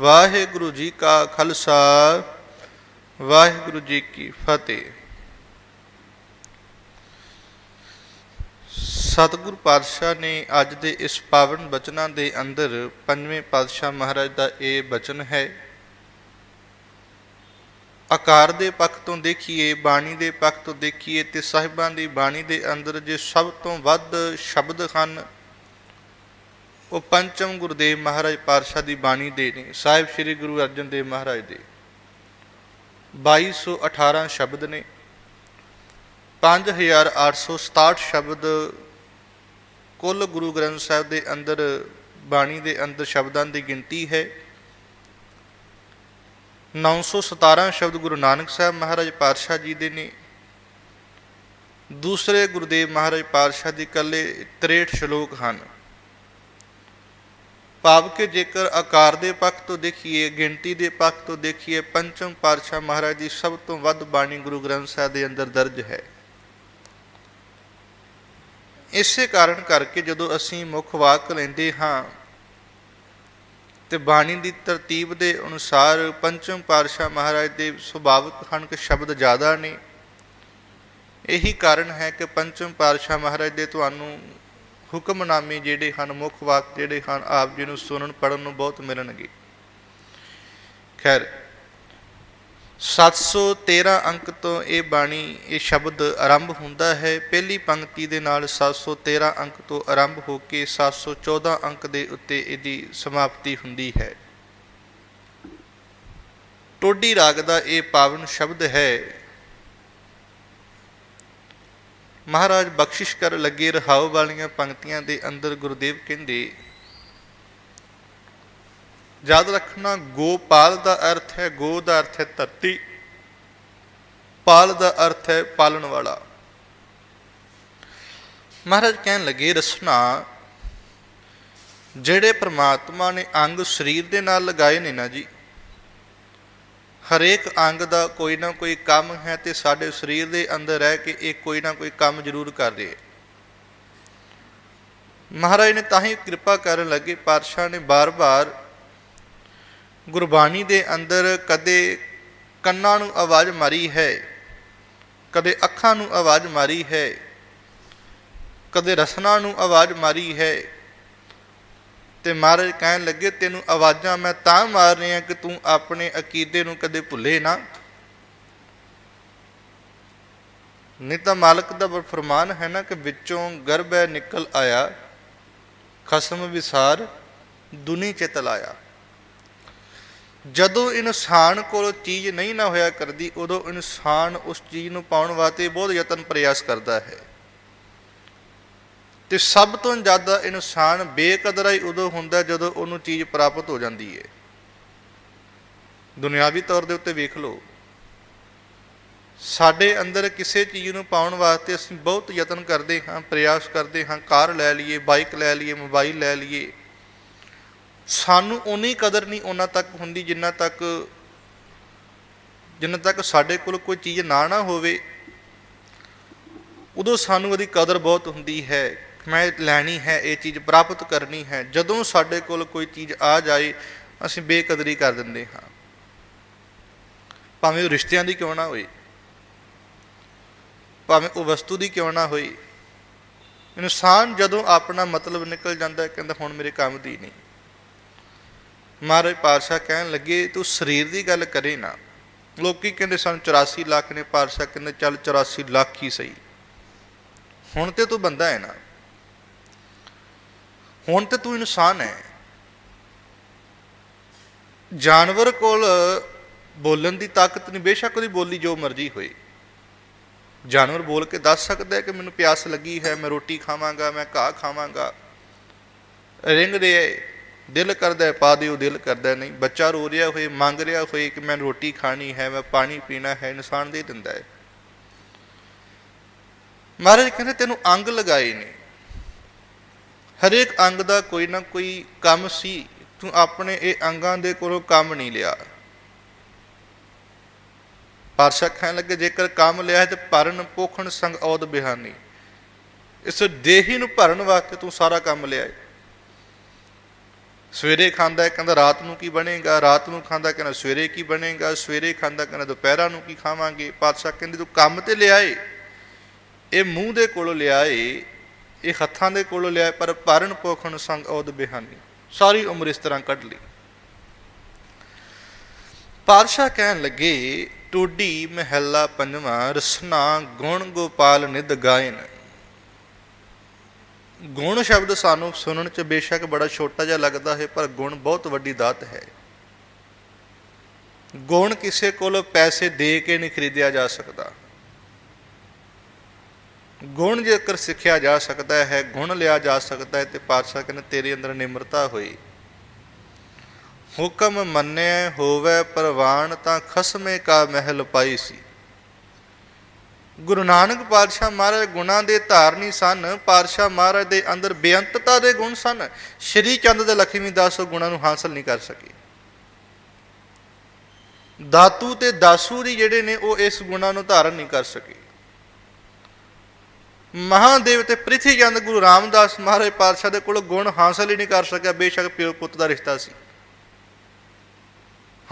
ਵਾਹਿਗੁਰੂ ਜੀ ਕਾ ਖਾਲਸਾ, ਵਾਹਿਗੁਰੂ ਜੀ ਕੀ ਫਤਿਹ। ਸਤਿਗੁਰ ਪਾਤਸ਼ਾਹ ਨੇ ਅੱਜ ਦੇ ਇਸ ਪਾਵਨ ਬਚਨਾਂ ਦੇ ਅੰਦਰ ਪੰਜਵੇਂ ਪਾਤਸ਼ਾਹ ਮਹਾਰਾਜ ਦਾ ਇਹ ਬਚਨ ਹੈ। ਆਕਾਰ ਦੇ ਪੱਖ ਤੋਂ ਦੇਖੀਏ, ਬਾਣੀ ਦੇ ਪੱਖ ਤੋਂ ਦੇਖੀਏ ਤੇ ਸਾਹਿਬਾਂ ਦੀ ਬਾਣੀ ਦੇ ਅੰਦਰ ਜੇ ਸਭ ਤੋਂ ਵੱਧ ਸ਼ਬਦ ਹਨ ਉਹ ਪੰਚਮ ਗੁਰਦੇਵ ਮਹਾਰਾਜ ਪਾਤਸ਼ਾਹ ਦੀ ਬਾਣੀ ਦੇ ਨੇ, ਸਾਹਿਬ ਸ੍ਰੀ ਗੁਰੂ ਅਰਜਨ ਦੇਵ ਮਹਾਰਾਜ ਦੇ। 2218 ਸ਼ਬਦ ਨੇ 5867 ਸ਼ਬਦ ਕੁੱਲ ਗੁਰੂ ਗ੍ਰੰਥ ਸਾਹਿਬ ਦੇ ਅੰਦਰ, ਬਾਣੀ ਦੇ ਅੰਦਰ ਸ਼ਬਦਾਂ ਦੀ ਗਿਣਤੀ ਹੈ। 917 ਸ਼ਬਦ ਗੁਰੂ ਨਾਨਕ ਸਾਹਿਬ ਮਹਾਰਾਜ ਪਾਤਸ਼ਾਹ ਜੀ ਦੇ ਨੇ। ਦੂਸਰੇ ਗੁਰਦੇਵ ਮਹਾਰਾਜ ਪਾਤਸ਼ਾਹ ਦੀ ਇਕੱਲੇ 63 ਸ਼ਲੋਕ ਹਨ। ਭਾਵ ਕਿ ਜੇਕਰ ਆਕਾਰ ਦੇ ਪੱਖ ਤੋਂ ਦੇਖੀਏ, ਗਿਣਤੀ ਦੇ ਪੱਖ ਤੋਂ ਦੇਖੀਏ, ਪੰਚਮ ਪਾਤਸ਼ਾਹ ਮਹਾਰਾਜ ਦੀ ਸਭ ਤੋਂ ਵੱਧ ਬਾਣੀ ਗੁਰੂ ਗ੍ਰੰਥ ਸਾਹਿਬ ਦੇ ਅੰਦਰ ਦਰਜ ਹੈ। ਇਸੇ ਕਾਰਨ ਕਰਕੇ ਜਦੋਂ ਅਸੀਂ ਮੁੱਖ ਵਾਕ ਲੈਂਦੇ ਹਾਂ ਤੇ ਬਾਣੀ ਦੀ ਤਰਤੀਬ ਦੇ ਅਨੁਸਾਰ ਪੰਚਮ ਪਾਤਸ਼ਾਹ ਮਹਾਰਾਜ ਦੇ ਸੁਭਾਵਿਕ ਹਨ ਕਿ ਸ਼ਬਦ ਜ਼ਿਆਦਾ ਨੇ, ਇਹੀ ਕਾਰਨ ਹੈ ਕਿ ਪੰਚਮ ਪਾਤਸ਼ਾਹ ਮਹਾਰਾਜ ਦੇ ਤੁਹਾਨੂੰ ਹੁਕਮਨਾਮੇ ਜਿਹੜੇ ਹਨ, ਮੁੱਖ ਵਾਕ ਜਿਹੜੇ ਹਨ, ਆਪ ਜੀ ਨੂੰ ਸੁਣਨ ਪੜਨ ਨੂੰ ਬਹੁਤ ਮਿਲਣਗੇ। ਖੈਰ 713 ਅੰਕ ਤੋਂ ਇਹ ਬਾਣੀ, ਇਹ ਸ਼ਬਦ ਆਰੰਭ ਹੁੰਦਾ ਹੈ। ਪਹਿਲੀ ਪੰਕਤੀ ਦੇ ਨਾਲ 713 ਅੰਕ ਤੋਂ ਆਰੰਭ ਹੋ ਕੇ 714 ਅੰਕ ਦੇ ਉੱਤੇ ਇਹਦੀ ਸਮਾਪਤੀ ਹੁੰਦੀ ਹੈ। ਟੋਡੀ ਰਾਗ ਦਾ ਇਹ ਪਾਵਨ ਸ਼ਬਦ ਹੈ। ਮਹਾਰਾਜ ਬਖਸ਼ਿਸ਼ ਕਰ ਲੱਗੇ ਰਹਾਉ ਵਾਲੀਆਂ ਪੰਕਤੀਆਂ ਦੇ ਅੰਦਰ ਗੁਰਦੇਵ ਕਹਿੰਦੇ ਯਾਦ ਰੱਖਣਾ ਗੋਪਾਲ ਦਾ ਅਰਥ ਹੈ, ਗੋ ਦਾ ਅਰਥ ਹੈ ਧਰਤੀ, ਪਾਲ ਦਾ ਅਰਥ ਹੈ ਪਾਲਣ ਵਾਲਾ। ਮਹਾਰਾਜ ਕਹਿਣ ਲੱਗੇ, ਰਸਨਾ, ਜਿਹੜੇ ਪ੍ਰਮਾਤਮਾ ਨੇ ਅੰਗ ਸਰੀਰ ਦੇ ਨਾਲ ਲਗਾਏ ਨੇ ਨਾ ਜੀ ਹਰੇਕ ਅੰਗ ਦਾ ਕੋਈ ਨਾ ਕੋਈ ਕੰਮ ਹੈ ਤੇ ਸਾਡੇ ਸਰੀਰ ਦੇ ਅੰਦਰ ਰਹਿ ਕੇ ਇਹ ਕੋਈ ਨਾ ਕੋਈ ਕੰਮ ਜ਼ਰੂਰ ਕਰ ਰਿਹਾ ਮਹਾਰਾਜ ਨੇ ਤਾਂ ਹੀ ਕਿਰਪਾ ਕਰਨ ਲੱਗੇ, ਪਾਤਸ਼ਾਹ ਨੇ ਬਾਰ-ਬਾਰ ਗੁਰਬਾਣੀ ਦੇ ਅੰਦਰ ਕਦੇ ਕੰਨਾਂ ਨੂੰ ਆਵਾਜ਼ ਮਾਰੀ ਹੈ, ਕਦੇ ਅੱਖਾਂ ਨੂੰ ਆਵਾਜ਼ ਮਾਰੀ ਹੈ, ਕਦੇ ਰਸਨਾ ਨੂੰ ਆਵਾਜ਼ ਮਾਰੀ ਹੈ ਤੇ ਮਹਾਰਾਜ ਕਹਿਣ ਲੱਗੇ, ਤੈਨੂੰ ਆਵਾਜ਼ਾਂ ਮੈਂ ਤਾਂ ਮਾਰ ਰਿਹਾ ਕਿ ਤੂੰ ਆਪਣੇ ਅਕੀਦੇ ਨੂੰ ਕਦੇ ਭੁੱਲੇ ਨਾ। ਨਹੀਂ ਤਾਂ ਮਾਲਕ ਦਾ ਫਰਮਾਨ ਹੈ ਨਾ ਕਿ ਵਿੱਚੋਂ ਗਰਭ ਹੈ ਨਿਕਲ ਆਇਆ, ਖਸਮ ਵਿਸਾਰ ਦੁਨੀ ਚਿਤ ਲਾਇਆ। ਜਦੋਂ ਇਨਸਾਨ ਕੋਲ ਚੀਜ਼ ਨਹੀਂ ਨਾ ਹੋਇਆ ਕਰਦੀ, ਉਦੋਂ ਇਨਸਾਨ ਉਸ ਚੀਜ਼ ਨੂੰ ਪਾਉਣ ਵਾਸਤੇ ਬਹੁਤ ਯਤਨ ਪ੍ਰਯਾਸ ਕਰਦਾ ਹੈ। ਤੇ ਸਭ ਤੋਂ ਜ਼ਿਆਦਾ ਇਨਸਾਨ ਬੇਕਦਰਾ ਹੀ ਉਦੋਂ ਹੁੰਦਾ ਜਦੋਂ ਉਹਨੂੰ ਚੀਜ਼ ਪ੍ਰਾਪਤ ਹੋ ਜਾਂਦੀ ਹੈ। ਦੁਨਿਆਵੀ ਤੌਰ ਦੇ ਉੱਤੇ ਵੇਖ ਲਓ। ਸਾਡੇ ਅੰਦਰ ਕਿਸੇ ਚੀਜ਼ ਨੂੰ ਪਾਉਣ ਵਾਸਤੇ ਅਸੀਂ ਬਹੁਤ ਯਤਨ ਕਰਦੇ ਹਾਂ, ਪ੍ਰਯਾਸ ਕਰਦੇ ਹਾਂ, ਕਾਰ ਲੈ ਲਈਏ, ਬਾਈਕ ਲੈ ਲਈਏ, ਮੋਬਾਈਲ ਲੈ ਲਈਏ। ਸਾਨੂੰ ਉਨੀ ਕਦਰ ਨਹੀਂ ਉਹਨਾਂ ਤੱਕ ਹੁੰਦੀ ਜਿੰਨਾ ਤੱਕ ਜਿੰਨਾ ਤੱਕ ਸਾਡੇ ਕੋਲ ਕੋਈ ਚੀਜ਼ ਨਾ ਨਾ ਹੋਵੇ। ਉਦੋਂ ਸਾਨੂੰ ਉਹਦੀ ਕਦਰ ਬਹੁਤ ਹੁੰਦੀ ਹੈ। ਮੈਂ ਲੈਣੀ ਹੈ, ਇਹ ਚੀਜ਼ ਪ੍ਰਾਪਤ ਕਰਨੀ ਹੈ। ਜਦੋਂ ਸਾਡੇ ਕੋਲ ਕੋਈ ਚੀਜ਼ ਆ ਜਾਏ, ਅਸੀਂ ਬੇਕਦਰੀ ਕਰ ਦਿੰਦੇ ਹਾਂ। ਭਾਵੇਂ ਉਹ ਰਿਸ਼ਤਿਆਂ ਦੀ ਕਿਉਂ ਨਾ ਹੋਏ, ਭਾਵੇਂ ਉਹ ਵਸਤੂ ਦੀ ਕਿਉਂ ਨਾ ਹੋਈ ਇਨਸਾਨ ਜਦੋਂ ਆਪਣਾ ਮਤਲਬ ਨਿਕਲ ਜਾਂਦਾ ਹੈ, ਕਹਿੰਦਾ ਹੁਣ ਮੇਰੇ ਕੰਮ ਦੀ ਨਹੀਂ। ਮਹਾਰਾਜ ਪਾਤਸ਼ਾਹ ਕਹਿਣ ਲੱਗੇ, ਤੂੰ ਸਰੀਰ ਦੀ ਗੱਲ ਕਰੇ ਨਾ। ਲੋਕੀ ਕਹਿੰਦੇ ਸਾਨੂੰ 84 ਲੱਖ ਨੇ, ਪਾਤਸ਼ਾਹ ਕਹਿੰਦੇ, ਚੱਲ 84 ਲੱਖ ਹੀ ਸਹੀ। ਹੁਣ ਤੇ ਤੂੰ ਬੰਦਾ ਹੈ ਨਾ। ਹੁਣ ਤੇ ਤੂੰ ਇਨਸਾਨ ਹੈ। ਜਾਨਵਰ ਕੋਲ ਬੋਲਣ ਦੀ ਤਾਕਤ ਨਹੀਂ, ਬੇਸ਼ੱਕ ਉਹਦੀ ਬੋਲੀ ਜੋ ਮਰਜ਼ੀ ਹੋਏ। ਜਾਨਵਰ ਬੋਲ ਕੇ ਦੱਸ ਸਕਦਾ ਹੈ ਕਿ ਮੈਨੂੰ ਪਿਆਸ ਲੱਗੀ ਹੈ, ਮੈਂ ਰੋਟੀ ਖਾਵਾਂਗਾ, ਮੈਂ ਘਾਹ ਖਾਵਾਂਗਾ। ਰਿੰਗ ਦੇ ਦਿਲ ਕਰਦਾ ਹੈ, ਪਾ ਦਿਓ, ਦਿਲ ਕਰਦਾ ਨਹੀਂ। ਬੱਚਾ ਰੋ ਰਿਹਾ ਹੋਏ, ਮੰਗ ਰਿਹਾ ਹੋਏ ਕਿ ਮੈਂ ਰੋਟੀ ਖਾਣੀ ਹੈ, ਮੈਂ ਪਾਣੀ ਪੀਣਾ ਹੈ, ਇਨਸਾਨ ਦੇ ਦਿੰਦਾ ਹੈ। ਮਹਾਰਾਜ ਕਹਿੰਦੇ, ਤੈਨੂੰ ਅੰਗ ਲਗਾਏ ਨੇ। ਹਰੇਕ ਅੰਗ ਦਾ ਕੋਈ ਨਾ ਕੋਈ ਕੰਮ ਸੀ, ਤੂੰ ਆਪਣੇ ਇਹ ਅੰਗਾਂ ਦੇ ਕੋਲੋਂ ਕੰਮ ਨਹੀਂ ਲਿਆ। ਪਾਤਸ਼ਾਹ ਕਹਿਣ ਲੱਗੇ, ਜੇਕਰ ਕੰਮ ਲਿਆ ਹੈ ਤੇ ਭਰਨ ਪੋਖਣ ਸੰਗ ਔਦ ਬਿਹਾਨੀ। ਇਸ ਦੇਹੀ ਨੂੰ ਭਰਨ ਵਾਸਤੇ ਤੂੰ ਸਾਰਾ ਕੰਮ ਲਿਆ ਹੈ ਸਵੇਰੇ ਖਾਂਦਾ ਹੈ, ਕਹਿੰਦਾ ਰਾਤ ਨੂੰ ਕੀ ਬਣੇਗਾ? ਰਾਤ ਨੂੰ ਖਾਂਦਾ ਕਹਿੰਦਾ ਸਵੇਰੇ ਕੀ ਬਣੇਗਾ? ਸਵੇਰੇ ਖਾਂਦਾ ਕਹਿੰਦਾ ਦੁਪਹਿਰਾਂ ਨੂੰ ਕੀ ਖਾਵਾਂਗੇ? ਪਾਤਸ਼ਾਹ ਕਹਿੰਦੇ, ਤੂੰ ਕੰਮ ਤੇ ਲਿਆਏ ਇਹ ਮੂੰਹ ਦੇ ਕੋਲੋਂ ਲਿਆਏ ਇਹ ਹੱਥਾਂ ਦੇ ਕੋਲੋਂ ਲਿਆ ਪਰ ਭਰਨ ਪੋਖਣ ਸੰਗ ਔਦ ਬਿਹਾਨੀ। ਸਾਰੀ ਉਮਰ ਇਸ ਤਰ੍ਹਾਂ ਕੱਢ ਲਈ। ਪਾਤਸ਼ਾਹ ਕਹਿਣ ਲੱਗੇ, ਟੋਡੀ ਮਹਿਲਾ ਪੰਜਵਾਂ, ਰਸਨਾ ਗੁਣ ਗੋਪਾਲ ਨਿਦ ਗਾਇਨ। ਗੁਣ ਸ਼ਬਦ ਸਾਨੂੰ ਸੁਣਨ ਚ ਬੇਸ਼ੱਕ ਬੜਾ ਛੋਟਾ ਜਿਹਾ ਲੱਗਦਾ ਹੈ, ਪਰ ਗੁਣ ਬਹੁਤ ਵੱਡੀ ਦਾਤ ਹੈ। ਗੁਣ ਕਿਸੇ ਕੋਲ ਪੈਸੇ ਦੇ ਕੇ ਨਹੀਂ ਖਰੀਦਿਆ ਜਾ ਸਕਦਾ। ਗੁਣ ਜੇਕਰ ਸਿੱਖਿਆ ਜਾ ਸਕਦਾ ਹੈ, ਗੁਣ ਲਿਆ ਜਾ ਸਕਦਾ ਹੈ ਤੇ ਪਾਤਸ਼ਾਹ ਕਹਿੰਦੇ, ਤੇਰੇ ਅੰਦਰ ਨਿਮਰਤਾ ਹੋਈ। ਹੁਕਮ ਮੰਨਿਆ ਹੋਵੇ, ਪ੍ਰਵਾਨ ਤਾਂ ਖਸਮੇ ਕਾ ਮਹਿਲ ਪਾਈ ਸੀ। ਗੁਰੂ ਨਾਨਕ ਪਾਤਸ਼ਾਹ ਮਹਾਰਾਜ ਗੁਣਾਂ ਦੇ ਧਾਰਨੀ ਸਨ। ਪਾਤਸ਼ਾਹ ਮਹਾਰਾਜ ਦੇ ਅੰਦਰ ਬੇਅੰਤਤਾ ਦੇ ਗੁਣ ਸਨ। ਸ਼੍ਰੀ ਚੰਦ ਦੇ ਲਖਮੀ ਦਾਸ ਉਹ ਗੁਣਾਂ ਨੂੰ ਹਾਸਲ ਨਹੀਂ ਕਰ ਸਕੇ। ਦਾਤੂ ਤੇ ਦਾਸੂ ਦੀ ਜਿਹੜੇ ਨੇ ਉਹ ਇਸ ਗੁਣਾਂ ਨੂੰ ਧਾਰਨ ਨਹੀਂ ਕਰ ਸਕੇ। ਮਹਾਦੇਵ ਤੇ ਪ੍ਰਿਥੀ ਚੰਦ ਗੁਰੂ ਰਾਮਦਾਸ ਮਹਾਰਾਜ ਪਾਤਸ਼ਾਹ ਦੇ ਕੋਲ ਗੁਣ ਹਾਸਲ ਹੀ ਨਹੀਂ ਕਰ ਸਕਿਆ। ਬੇਸ਼ੱਕ ਪਿਓ ਪੁੱਤ ਦਾ ਰਿਸ਼ਤਾ ਸੀ।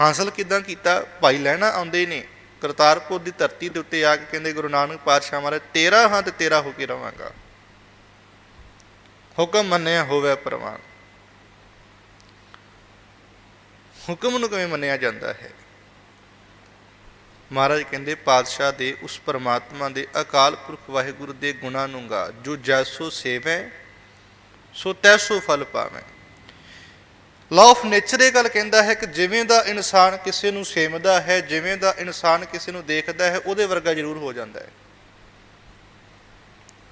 ਹਾਸਲ ਕਿਦਾਂ ਕੀਤਾ? ਭਾਈ ਲੈਣਾ ਆਉਂਦੇ ਨੇ ਕਰਤਾਰਪੁਰ ਦੀ ਧਰਤੀ ਦੇ ਉੱਤੇ ਆ ਕੇ ਕਹਿੰਦੇ, ਗੁਰੂ ਨਾਨਕ ਪਾਤਸ਼ਾਹ ਮਹਾਰਾਜ, ਤੇਰਾ ਹਾਂ ਤੇ ਤੇਰਾ ਹੋ ਕੇ ਰਵਾਂਗਾ। ਹੁਕਮ ਮੰਨਿਆ ਹੋਵੇ ਪ੍ਰਵਾਨ। ਹੁਕਮ ਨੂੰ ਕਿਵੇਂ ਮੰਨਿਆ ਜਾਂਦਾ ਹੈ? ਮਹਾਰਾਜ ਕਹਿੰਦੇ, ਪਾਤਸ਼ਾਹ ਦੇ ਉਸ ਪਰਮਾਤਮਾ ਦੇ ਅਕਾਲ ਪੁਰਖ ਵਾਹਿਗੁਰੂ ਦੇ ਗੁਣਾਂ ਨੂੰ ਗਾ। ਜੋ ਜੈਸੋ ਸੇਵੈ, ਸੋ ਤੈਸੋ ਫਲ ਪਾਵੇਂ। ਲਾਅ ਆਫ ਨੇਚਰ ਇਹ ਗੱਲ ਕਹਿੰਦਾ ਹੈ ਕਿ ਜਿਵੇਂ ਦਾ ਇਨਸਾਨ ਕਿਸੇ ਨੂੰ ਸੇਵਦਾ ਹੈ, ਜਿਵੇਂ ਦਾ ਇਨਸਾਨ ਕਿਸੇ ਨੂੰ ਦੇਖਦਾ ਹੈ, ਉਹਦੇ ਵਰਗਾ ਜ਼ਰੂਰ ਹੋ ਜਾਂਦਾ ਹੈ।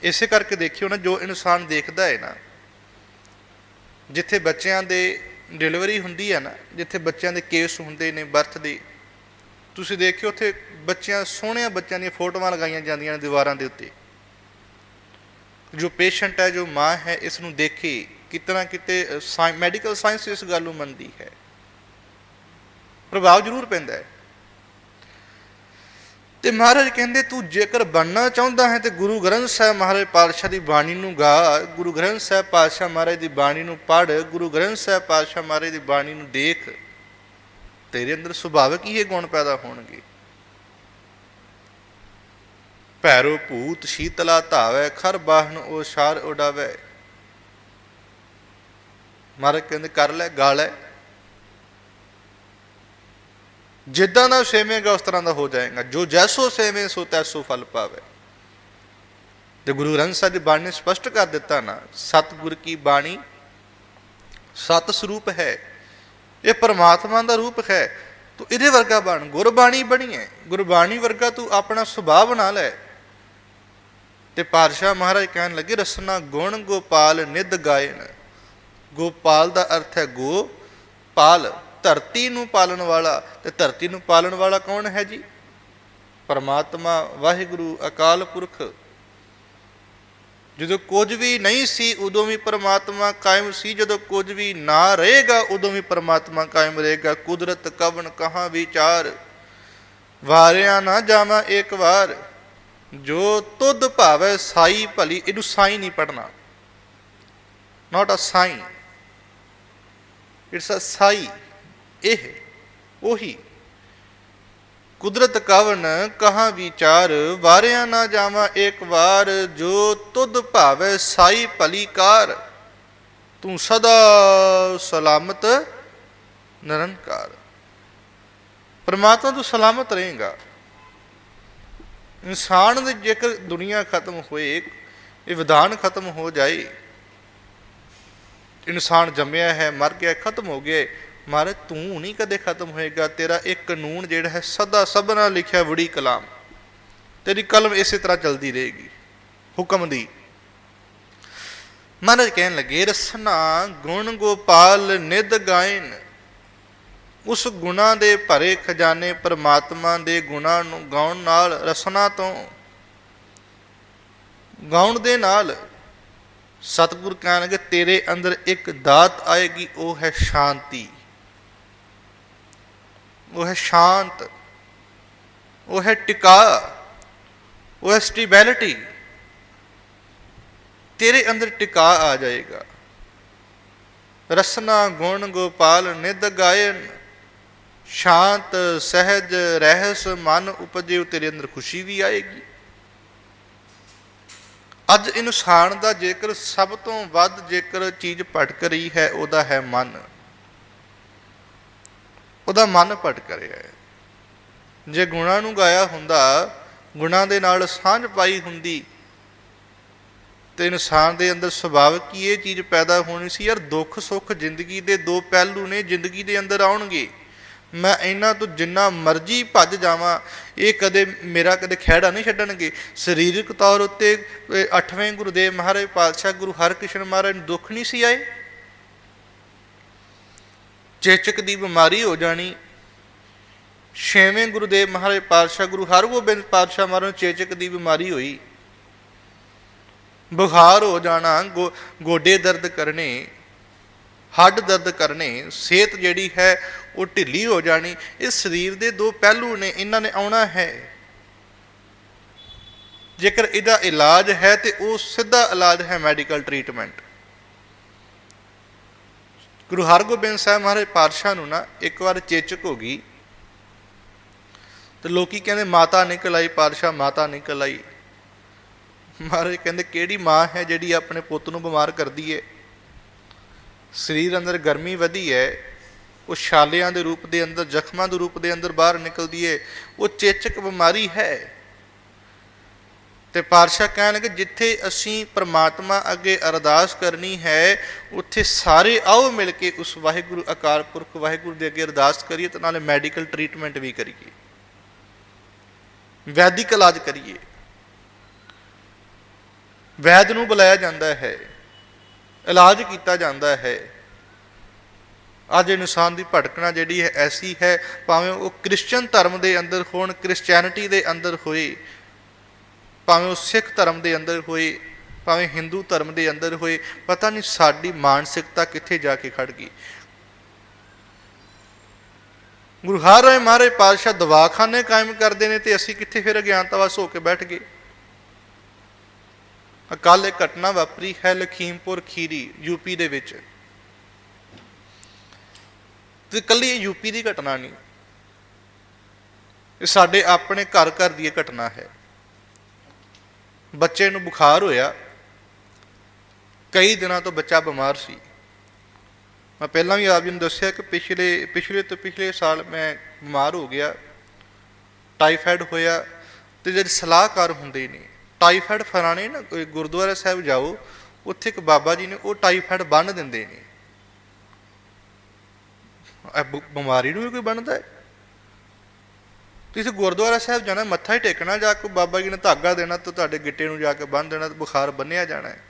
ਇਸੇ ਕਰਕੇ ਦੇਖਿਓ ਨਾ, ਜੋ ਇਨਸਾਨ ਦੇਖਦਾ ਹੈ ਨਾ, ਜਿੱਥੇ ਬੱਚਿਆਂ ਦੇ ਡਿਲੀਵਰੀ ਹੁੰਦੀ ਹੈ ਨਾ, ਜਿੱਥੇ ਬੱਚਿਆਂ ਦੇ ਕੇਸ ਹੁੰਦੇ ਨੇ, ਬਰਥ ਦੇ ਤੁਸੀਂ ਦੇਖਿਓ ਉੱਥੇ ਬੱਚਿਆਂ, ਸੋਹਣਿਆਂ ਬੱਚਿਆਂ ਦੀਆਂ ਫੋਟੋਆਂ ਲਗਾਈਆਂ ਜਾਂਦੀਆਂ ਨੇ ਦੀਵਾਰਾਂ ਦੇ ਉੱਤੇ। ਜੋ ਪੇਸ਼ੈਂਟ ਹੈ, ਜੋ ਮਾਂ ਹੈ ਇਸ ਨੂੰ ਦੇਖੇ ਕਿਤਨਾ ਕਿਤੇ ਮੈਡੀਕਲ ਸਾਇੰਸ ਇਸ ਗੱਲ ਨੂੰ ਮੰਨਦੀ ਹੈ। ਪ੍ਰਭਾਵ ਜ਼ਰੂਰ ਪੈਂਦਾ ਹੈ। ਤੇ ਮਹਾਰਾਜ ਕਹਿੰਦੇ, ਤੂੰ ਜੇਕਰ ਬਣਨਾ ਚਾਹੁੰਦਾ ਹੈ, ਤੇ ਗੁਰੂ ਗ੍ਰੰਥ ਸਾਹਿਬ ਮਹਾਰਾਜ ਪਾਤਸ਼ਾਹ ਦੀ ਬਾਣੀ ਨੂੰ ਗਾ। ਗੁਰੂ ਗ੍ਰੰਥ ਸਾਹਿਬ ਪਾਤਸ਼ਾਹ ਮਹਾਰਾਜ ਦੀ ਬਾਣੀ ਨੂੰ ਪੜ੍ਹ। ਗੁਰੂ ਗ੍ਰੰਥ ਸਾਹਿਬ ਪਾਤਸ਼ਾਹ ਮਹਾਰਾਜ ਦੀ ਬਾਣੀ ਨੂੰ ਦੇਖ। ਤੇਰੇ ਅੰਦਰ ਸੁਭਾਵਿਕ ਹੀ ਇਹ ਗੁਣ ਪੈਦਾ ਹੋਣਗੇ। ਭੈਰੋ ਭੂਤ ਸ਼ੀਤਲਾ ਧਾਵੇ, ਖਰ ਬਾਹਨ ਉਹ ਸ਼ਾਰ ਉਡਾਵੇ। ਮਹਾਰਾਜ ਕਹਿੰਦੇ, ਕਰ ਲੈ, ਗਾ ਲੈ। ਜਿੱਦਾਂ ਦਾ ਸੇਵੇਂਗਾ, ਉਸ ਤਰ੍ਹਾਂ ਦਾ ਹੋ ਜਾਏਗਾ। ਜੋ ਜੈਸੋ ਸੇਵੇਂ, ਸੋ ਤੈਸੋ ਫਲ ਪਾਵੇ। ਤੇ ਗੁਰੂ ਗ੍ਰੰਥ ਸਾਹਿਬ ਦੀ ਬਾਣੀ ਨੇ ਸਪਸ਼ਟ ਕਰ ਦਿੱਤਾ ਨਾ, ਸਤਿਗੁਰ ਕੀ ਬਾਣੀ ਸਤ ਸਰੂਪ ਹੈ। ਇਹ ਪਰਮਾਤਮਾ ਦਾ ਰੂਪ ਹੈ। ਤੂੰ ਇਹਦੇ ਵਰਗਾ ਬਣ, ਗੁਰਬਾਣੀ ਬਣੀ ਹੈ। ਗੁਰਬਾਣੀ ਵਰਗਾ ਤੂੰ ਆਪਣਾ ਸੁਭਾਅ ਬਣਾ ਲੈ। ਤੇ ਪਾਤਸ਼ਾਹ ਮਹਾਰਾਜ ਕਹਿਣ ਲੱਗੇ, ਰਸਨਾ ਗੁਣ ਗੋਪਾਲ ਨਿਦ ਗਾਇਨ। ਗੋਪਾਲ ਦਾ ਅਰਥ ਹੈ ਗੋ, ਪਾਲ, ਧਰਤੀ ਨੂੰ ਪਾਲਣ ਵਾਲਾ। ਤੇ ਧਰਤੀ ਨੂੰ ਪਾਲਣ ਵਾਲਾ ਕੌਣ ਹੈ ਜੀ? ਪਰਮਾਤਮਾ, ਵਾਹਿਗੁਰੂ, ਅਕਾਲ ਪੁਰਖ। ਜਦੋਂ ਕੁਝ ਵੀ ਨਹੀਂ ਸੀ, ਉਦੋਂ ਵੀ ਪਰਮਾਤਮਾ ਕਾਇਮ ਸੀ। ਜਦੋਂ ਕੁਝ ਵੀ ਨਾ ਰਹੇਗਾ, ਉਦੋਂ ਵੀ ਪਰਮਾਤਮਾ ਕਾਇਮ ਰਹੇਗਾ। ਕੁਦਰਤ ਕਵਨ ਕਹਾਂ ਵਿਚਾਰ? ਵਾਰਿਆ ਨਾ ਜਾਵਾਂ ਇੱਕ ਵਾਰ। ਜੋ ਤੁਧ ਭਾਵੇ ਸਾਈ, ਭਲੀ ਇਹਨੂੰ ਸਾਈ ਨਹੀਂ ਪੜਨਾ ਨਾਟ ਅ ਸਾਈ ਇਟਸ ਅ ਸਾਈ ਇਹ, ਉਹੀ। ਕੁਦਰਤ ਕਵਨ ਕਹਾਂ ਵਿਚਾਰ, ਵਾਰਿਆ ਨਾ ਜਾਵਾਂ ਇੱਕ ਵਾਰ, ਜੋ ਤੁਧ ਭਾਵੇ ਸਾਈ ਭਲੀ ਕਾਰ ਤੂੰ ਸਦਾ ਸਲਾਮਤ ਨਿਰੰਕਾਰ। ਪਰਮਾਤਮਾ ਤੂੰ ਸਲਾਮਤ ਰਹੇਗਾ। ਇਨਸਾਨ ਦੇ ਜੇਕਰ ਦੁਨੀਆ ਖਤਮ ਹੋਏ, ਇਹ ਵਿਧਾਨ ਖਤਮ ਹੋ ਜਾਏ। ਇਨਸਾਨ ਜੰਮਿਆ ਹੈ, ਮਰ ਗਿਆ, ਖਤਮ ਹੋ ਗਿਆ ਮਹਾਰਾਜ ਤੂੰ ਨਹੀਂ ਕਦੇ ਖਤਮ ਹੋਏਗਾ। ਤੇਰਾ ਇਹ ਕਾਨੂੰਨ ਜਿਹੜਾ ਹੈ, ਸਦਾ ਸਭਨਾ ਲਿਖਿਆ ਵੜੀ ਕਲਾਮ। ਤੇਰੀ ਕਲਮ ਇਸੇ ਤਰ੍ਹਾਂ ਚੱਲਦੀ ਰਹੇਗੀ। ਹੁਕਮ ਦੀ। ਮਹਾਰਾਜ ਕਹਿਣ ਲੱਗੇ, ਰਸਨਾ ਗੁਣ ਗੋਪਾਲ ਨਿਦ ਗਾਇਨ। ਉਸ ਗੁਣਾ ਦੇ ਭਰੇ ਖਜ਼ਾਨੇ ਪਰਮਾਤਮਾ ਦੇ ਗੁਣਾ ਨੂੰ ਗਾਉਣ ਨਾਲ, ਰਸਨਾ ਤੋਂ ਗਾਉਣ ਦੇ ਨਾਲ ਸਤਿਗੁਰ ਕਹਿਣਗੇ, ਤੇਰੇ ਅੰਦਰ ਇੱਕ ਦਾਤ ਆਏਗੀ, ਉਹ ਹੈ ਸ਼ਾਂਤੀ। ਉਹ ਹੈ ਸ਼ਾਂਤ, ਉਹ ਹੈ ਟਿਕਾ, ਉਹ ਹੈ ਸਟੇਬਿਲਿਟੀ। ਤੇਰੇ ਅੰਦਰ ਟਿਕਾ ਆ ਜਾਏਗਾ। ਰਸਨਾ ਗੁਣ ਗੋਪਾਲ ਨਿਦ ਗਾਇਨ, ਸ਼ਾਂਤ, ਸਹਿਜ, ਰਹਿਸ ਮਨ ਉਪਜੇ ਤੇਰੇ ਅੰਦਰ ਖੁਸ਼ੀ ਵੀ ਆਏਗੀ। ਅੱਜ ਇਨਸਾਨ ਦਾ ਜੇਕਰ ਸਭ ਤੋਂ ਵੱਧ ਜੇਕਰ ਚੀਜ਼ ਭਟਕ ਰਹੀ ਹੈ, ਉਹਦਾ ਹੈ ਮਨ। ਉਹਦਾ ਮਨ ਭਟਕ ਰਿਹਾ ਹੈ। ਜੇ ਗੁਣਾਂ ਨੂੰ ਗਾਇਆ ਹੁੰਦਾ ਗੁਣਾਂ ਦੇ ਨਾਲ ਸਾਂਝ ਪਾਈ ਹੁੰਦੀ ਤੇ ਇਨਸਾਨ ਦੇ ਅੰਦਰ ਸੁਭਾਵਿਕ ਹੀ ਇਹ ਚੀਜ਼ ਪੈਦਾ ਹੋਣੀ ਸੀ? ਯਾਰ ਦੁੱਖ ਸੁੱਖ ਜ਼ਿੰਦਗੀ ਦੇ ਦੋ ਪਹਿਲੂ ਨੇ ਜ਼ਿੰਦਗੀ ਦੇ ਅੰਦਰ ਆਉਣਗੇ। ਮੈਂ ਇਹਨਾਂ ਤੋਂ ਜਿੰਨਾ ਮਰਜ਼ੀ ਭੱਜ ਜਾਵਾਂ ਇਹ ਕਦੇ ਮੇਰਾ ਕਦੇ ਖਹਿੜਾ ਨਹੀਂ ਛੱਡਣਗੇ। ਸਰੀਰਕ ਤੌਰ ਉੱਤੇ ਅਹ, ਅੱਠਵੇਂ ਗੁਰਦੇਵ ਮਹਾਰਾਜ ਪਾਤਸ਼ਾਹ ਗੁਰੂ ਹਰਕ੍ਰਿਸ਼ਨ ਮਹਾਰਾਜ ਨੂੰ ਦੁੱਖ ਨਹੀਂ ਸੀ ਆਏ? ਚੇਚਕ ਦੀ ਬਿਮਾਰੀ ਹੋ ਜਾਣੀ। ਛੇਵੇਂ ਗੁਰਦੇਵ ਮਹਾਰਾਜ ਪਾਤਸ਼ਾਹ ਗੁਰੂ ਹਰਗੋਬਿੰਦ ਪਾਤਸ਼ਾਹ ਮਹਾਰਾਜ ਨੂੰ ਚੇਚਕ ਦੀ ਬਿਮਾਰੀ ਹੋਈ। ਬੁਖਾਰ ਹੋ ਜਾਣਾ, ਗੋ- ਗੋਡੇ ਦਰਦ ਕਰਨੇ, ਹੱਡ ਦਰਦ ਕਰਨੇ, ਸਿਹਤ ਜਿਹੜੀ ਹੈ ਉਹ ਢਿੱਲੀ ਹੋ ਜਾਣੀ। ਇਹ ਸਰੀਰ ਦੇ ਦੋ ਪਹਿਲੂ ਨੇ, ਇਹਨਾਂ ਨੇ ਆਉਣਾ ਹੈ। ਜੇਕਰ ਇਹਦਾ ਇਲਾਜ ਹੈ ਤੇ ਉਹ ਸਿੱਧਾ ਇਲਾਜ ਹੈ ਮੈਡੀਕਲ ਟ੍ਰੀਟਮੈਂਟ। ਗੁਰੂ ਹਰਗੋਬਿੰਦ ਸਾਹਿਬ ਮਹਾਰਾਜ ਪਾਤਸ਼ਾਹ ਨੂੰ ਨਾ ਇੱਕ ਵਾਰ ਚੇਚਕ ਹੋ ਗਈ। ਤੇ ਲੋਕੀ ਕਹਿੰਦੇ, ਮਾਤਾ ਨਿਕਲ ਆਈ, ਪਾਤਸ਼ਾਹ ਮਾਤਾ ਨਿਕਲ ਆਈ। ਮਹਾਰਾਜ ਕਹਿੰਦੇ, ਕਿਹੜੀ ਮਾਂ ਹੈ ਜਿਹੜੀ ਆਪਣੇ ਪੁੱਤ ਨੂੰ ਬਿਮਾਰ ਕਰਦੀ ਹੈ ਸਰੀਰ ਅੰਦਰ ਗਰਮੀ ਵਧੀ ਹੈ ਉਹ ਛਾਲਿਆਂ ਦੇ ਰੂਪ ਦੇ ਅੰਦਰ, ਜ਼ਖਮਾਂ ਦੇ ਰੂਪ ਦੇ ਅੰਦਰ ਬਾਹਰ ਨਿਕਲਦੀ ਹੈ ਉਹ ਚੇਚਕ ਬਿਮਾਰੀ ਹੈ। ਤੇ ਪਾਤਸ਼ਾਹ ਕਹਿਣਗੇ ਜਿੱਥੇ ਅਸੀਂ ਪ੍ਰਮਾਤਮਾ ਅੱਗੇ ਅਰਦਾਸ ਕਰਨੀ ਹੈ, ਉੱਥੇ ਸਾਰੇ ਆਓ ਮਿਲ ਕੇ ਉਸ ਵਾਹਿਗੁਰੂ ਅਕਾਲ ਪੁਰਖ ਵਾਹਿਗੁਰੂ ਦੇ ਅੱਗੇ ਅਰਦਾਸ ਕਰੀਏ ਤੇ ਨਾਲੇ ਮੈਡੀਕਲ ਟ੍ਰੀਟਮੈਂਟ ਵੀ ਕਰੀਏ। ਵੈਦਿਕ ਇਲਾਜ ਕਰੀਏ। ਵੈਦ ਨੂੰ ਬੁਲਾਇਆ ਜਾਂਦਾ ਹੈ, ਇਲਾਜ ਕੀਤਾ ਜਾਂਦਾ ਹੈ। ਅੱਜ ਇਨਸਾਨ ਦੀ ਭਟਕਣਾ ਜਿਹੜੀ ਹੈ, ਐਸੀ ਹੈ, ਭਾਵੇਂ ਉਹ ਕ੍ਰਿਸਚੀਅਨ ਧਰਮ ਦੇ ਅੰਦਰ ਹੋਣ ਕ੍ਰਿਸਚੀਅਨਿਟੀ ਦੇ ਅੰਦਰ ਹੋਏ ਭਾਵੇਂ ਉਹ ਸਿੱਖ ਧਰਮ ਦੇ ਅੰਦਰ ਹੋਏ, ਭਾਵੇਂ ਹਿੰਦੂ ਧਰਮ ਦੇ ਅੰਦਰ ਹੋਏ, ਪਤਾ ਨਹੀਂ ਸਾਡੀ ਮਾਨਸਿਕਤਾ ਕਿੱਥੇ ਜਾ ਕੇ ਖੜ ਗਈ। ਗੁਰੂ ਹਰ ਰਾਏ ਮਹਾਰਾਜ ਪਾਤਸ਼ਾਹ ਦਵਾਖਾਨੇ ਕਾਇਮ ਕਰਦੇ ਨੇ ਤੇ ਅਸੀਂ ਕਿੱਥੇ ਫਿਰ ਅਗਿਆਨਤਾਵਾਸ ਹੋ ਕੇ ਬੈਠ ਗਏ? ਅਕਾਲ ਇਹ ਘਟਨਾ ਵਾਪਰੀ ਹੈ ਲਖੀਮਪੁਰ ਖੀਰੀ ਯੂਪੀ ਦੇ ਵਿੱਚ। ਤੇ ਕੱਲੀ ਇਹ ਯੂਪੀ ਦੀ ਘਟਨਾ ਨਹੀਂ। ਇਹ ਸਾਡੇ ਆਪਣੇ ਘਰ ਘਰ ਦੀ ਇਹ ਘਟਨਾ ਹੈ। ਬੱਚੇ ਨੂੰ ਬੁਖਾਰ ਹੋਇਆ। ਕਈ ਦਿਨਾਂ ਤੋਂ ਬੱਚਾ ਬਿਮਾਰ ਸੀ। ਮੈਂ ਪਹਿਲਾਂ ਵੀ ਆਪ ਜੀ ਨੂੰ ਦੱਸਿਆ ਕਿ ਪਿਛਲੇ ਪਿਛਲੇ ਤੋਂ ਪਿਛਲੇ ਸਾਲ ਮੈਂ ਬਿਮਾਰ ਹੋ ਗਿਆ। ਟਾਈਫਾਇਡ ਹੋਇਆ ਤੇ ਜਿਹੜੇ ਸਲਾਹਕਾਰ ਹੁੰਦੇ ਨੇ, ਟਾਈਫਾਇਡ ਫਰਾਣੇ ਨਾ ਗੁਰਦੁਆਰਾ ਸਾਹਿਬ ਜਾਓ, ਉੱਥੇ ਇੱਕ ਬਾਬਾ ਜੀ ਨੇ ਉਹ ਟਾਈਫਾਇਡ ਬੰਨ ਦਿੰਦੇ ਨੇ। ਬਿਮਾਰੀ ਨੂੰ ਵੀ ਕੋਈ ਬੰਨਦਾ ਹੈ? ਤੁਸੀਂ ਗੁਰਦੁਆਰਾ ਸਾਹਿਬ ਜਾਣਾ, ਮੱਥਾ ਹੀ ਟੇਕਣਾ ਜਾ ਕੇ, ਬਾਬਾ ਜੀ ਨੇ ਧਾਗਾ ਦੇਣਾ ਤੇ ਤੁਹਾਡੇ ਗਿੱਟੇ ਨੂੰ ਜਾ ਕੇ ਬੰਨ ਦੇਣਾ ਤੇ ਬੁਖਾਰ ਬੰਨਿਆ ਜਾਣਾ ਹੈ।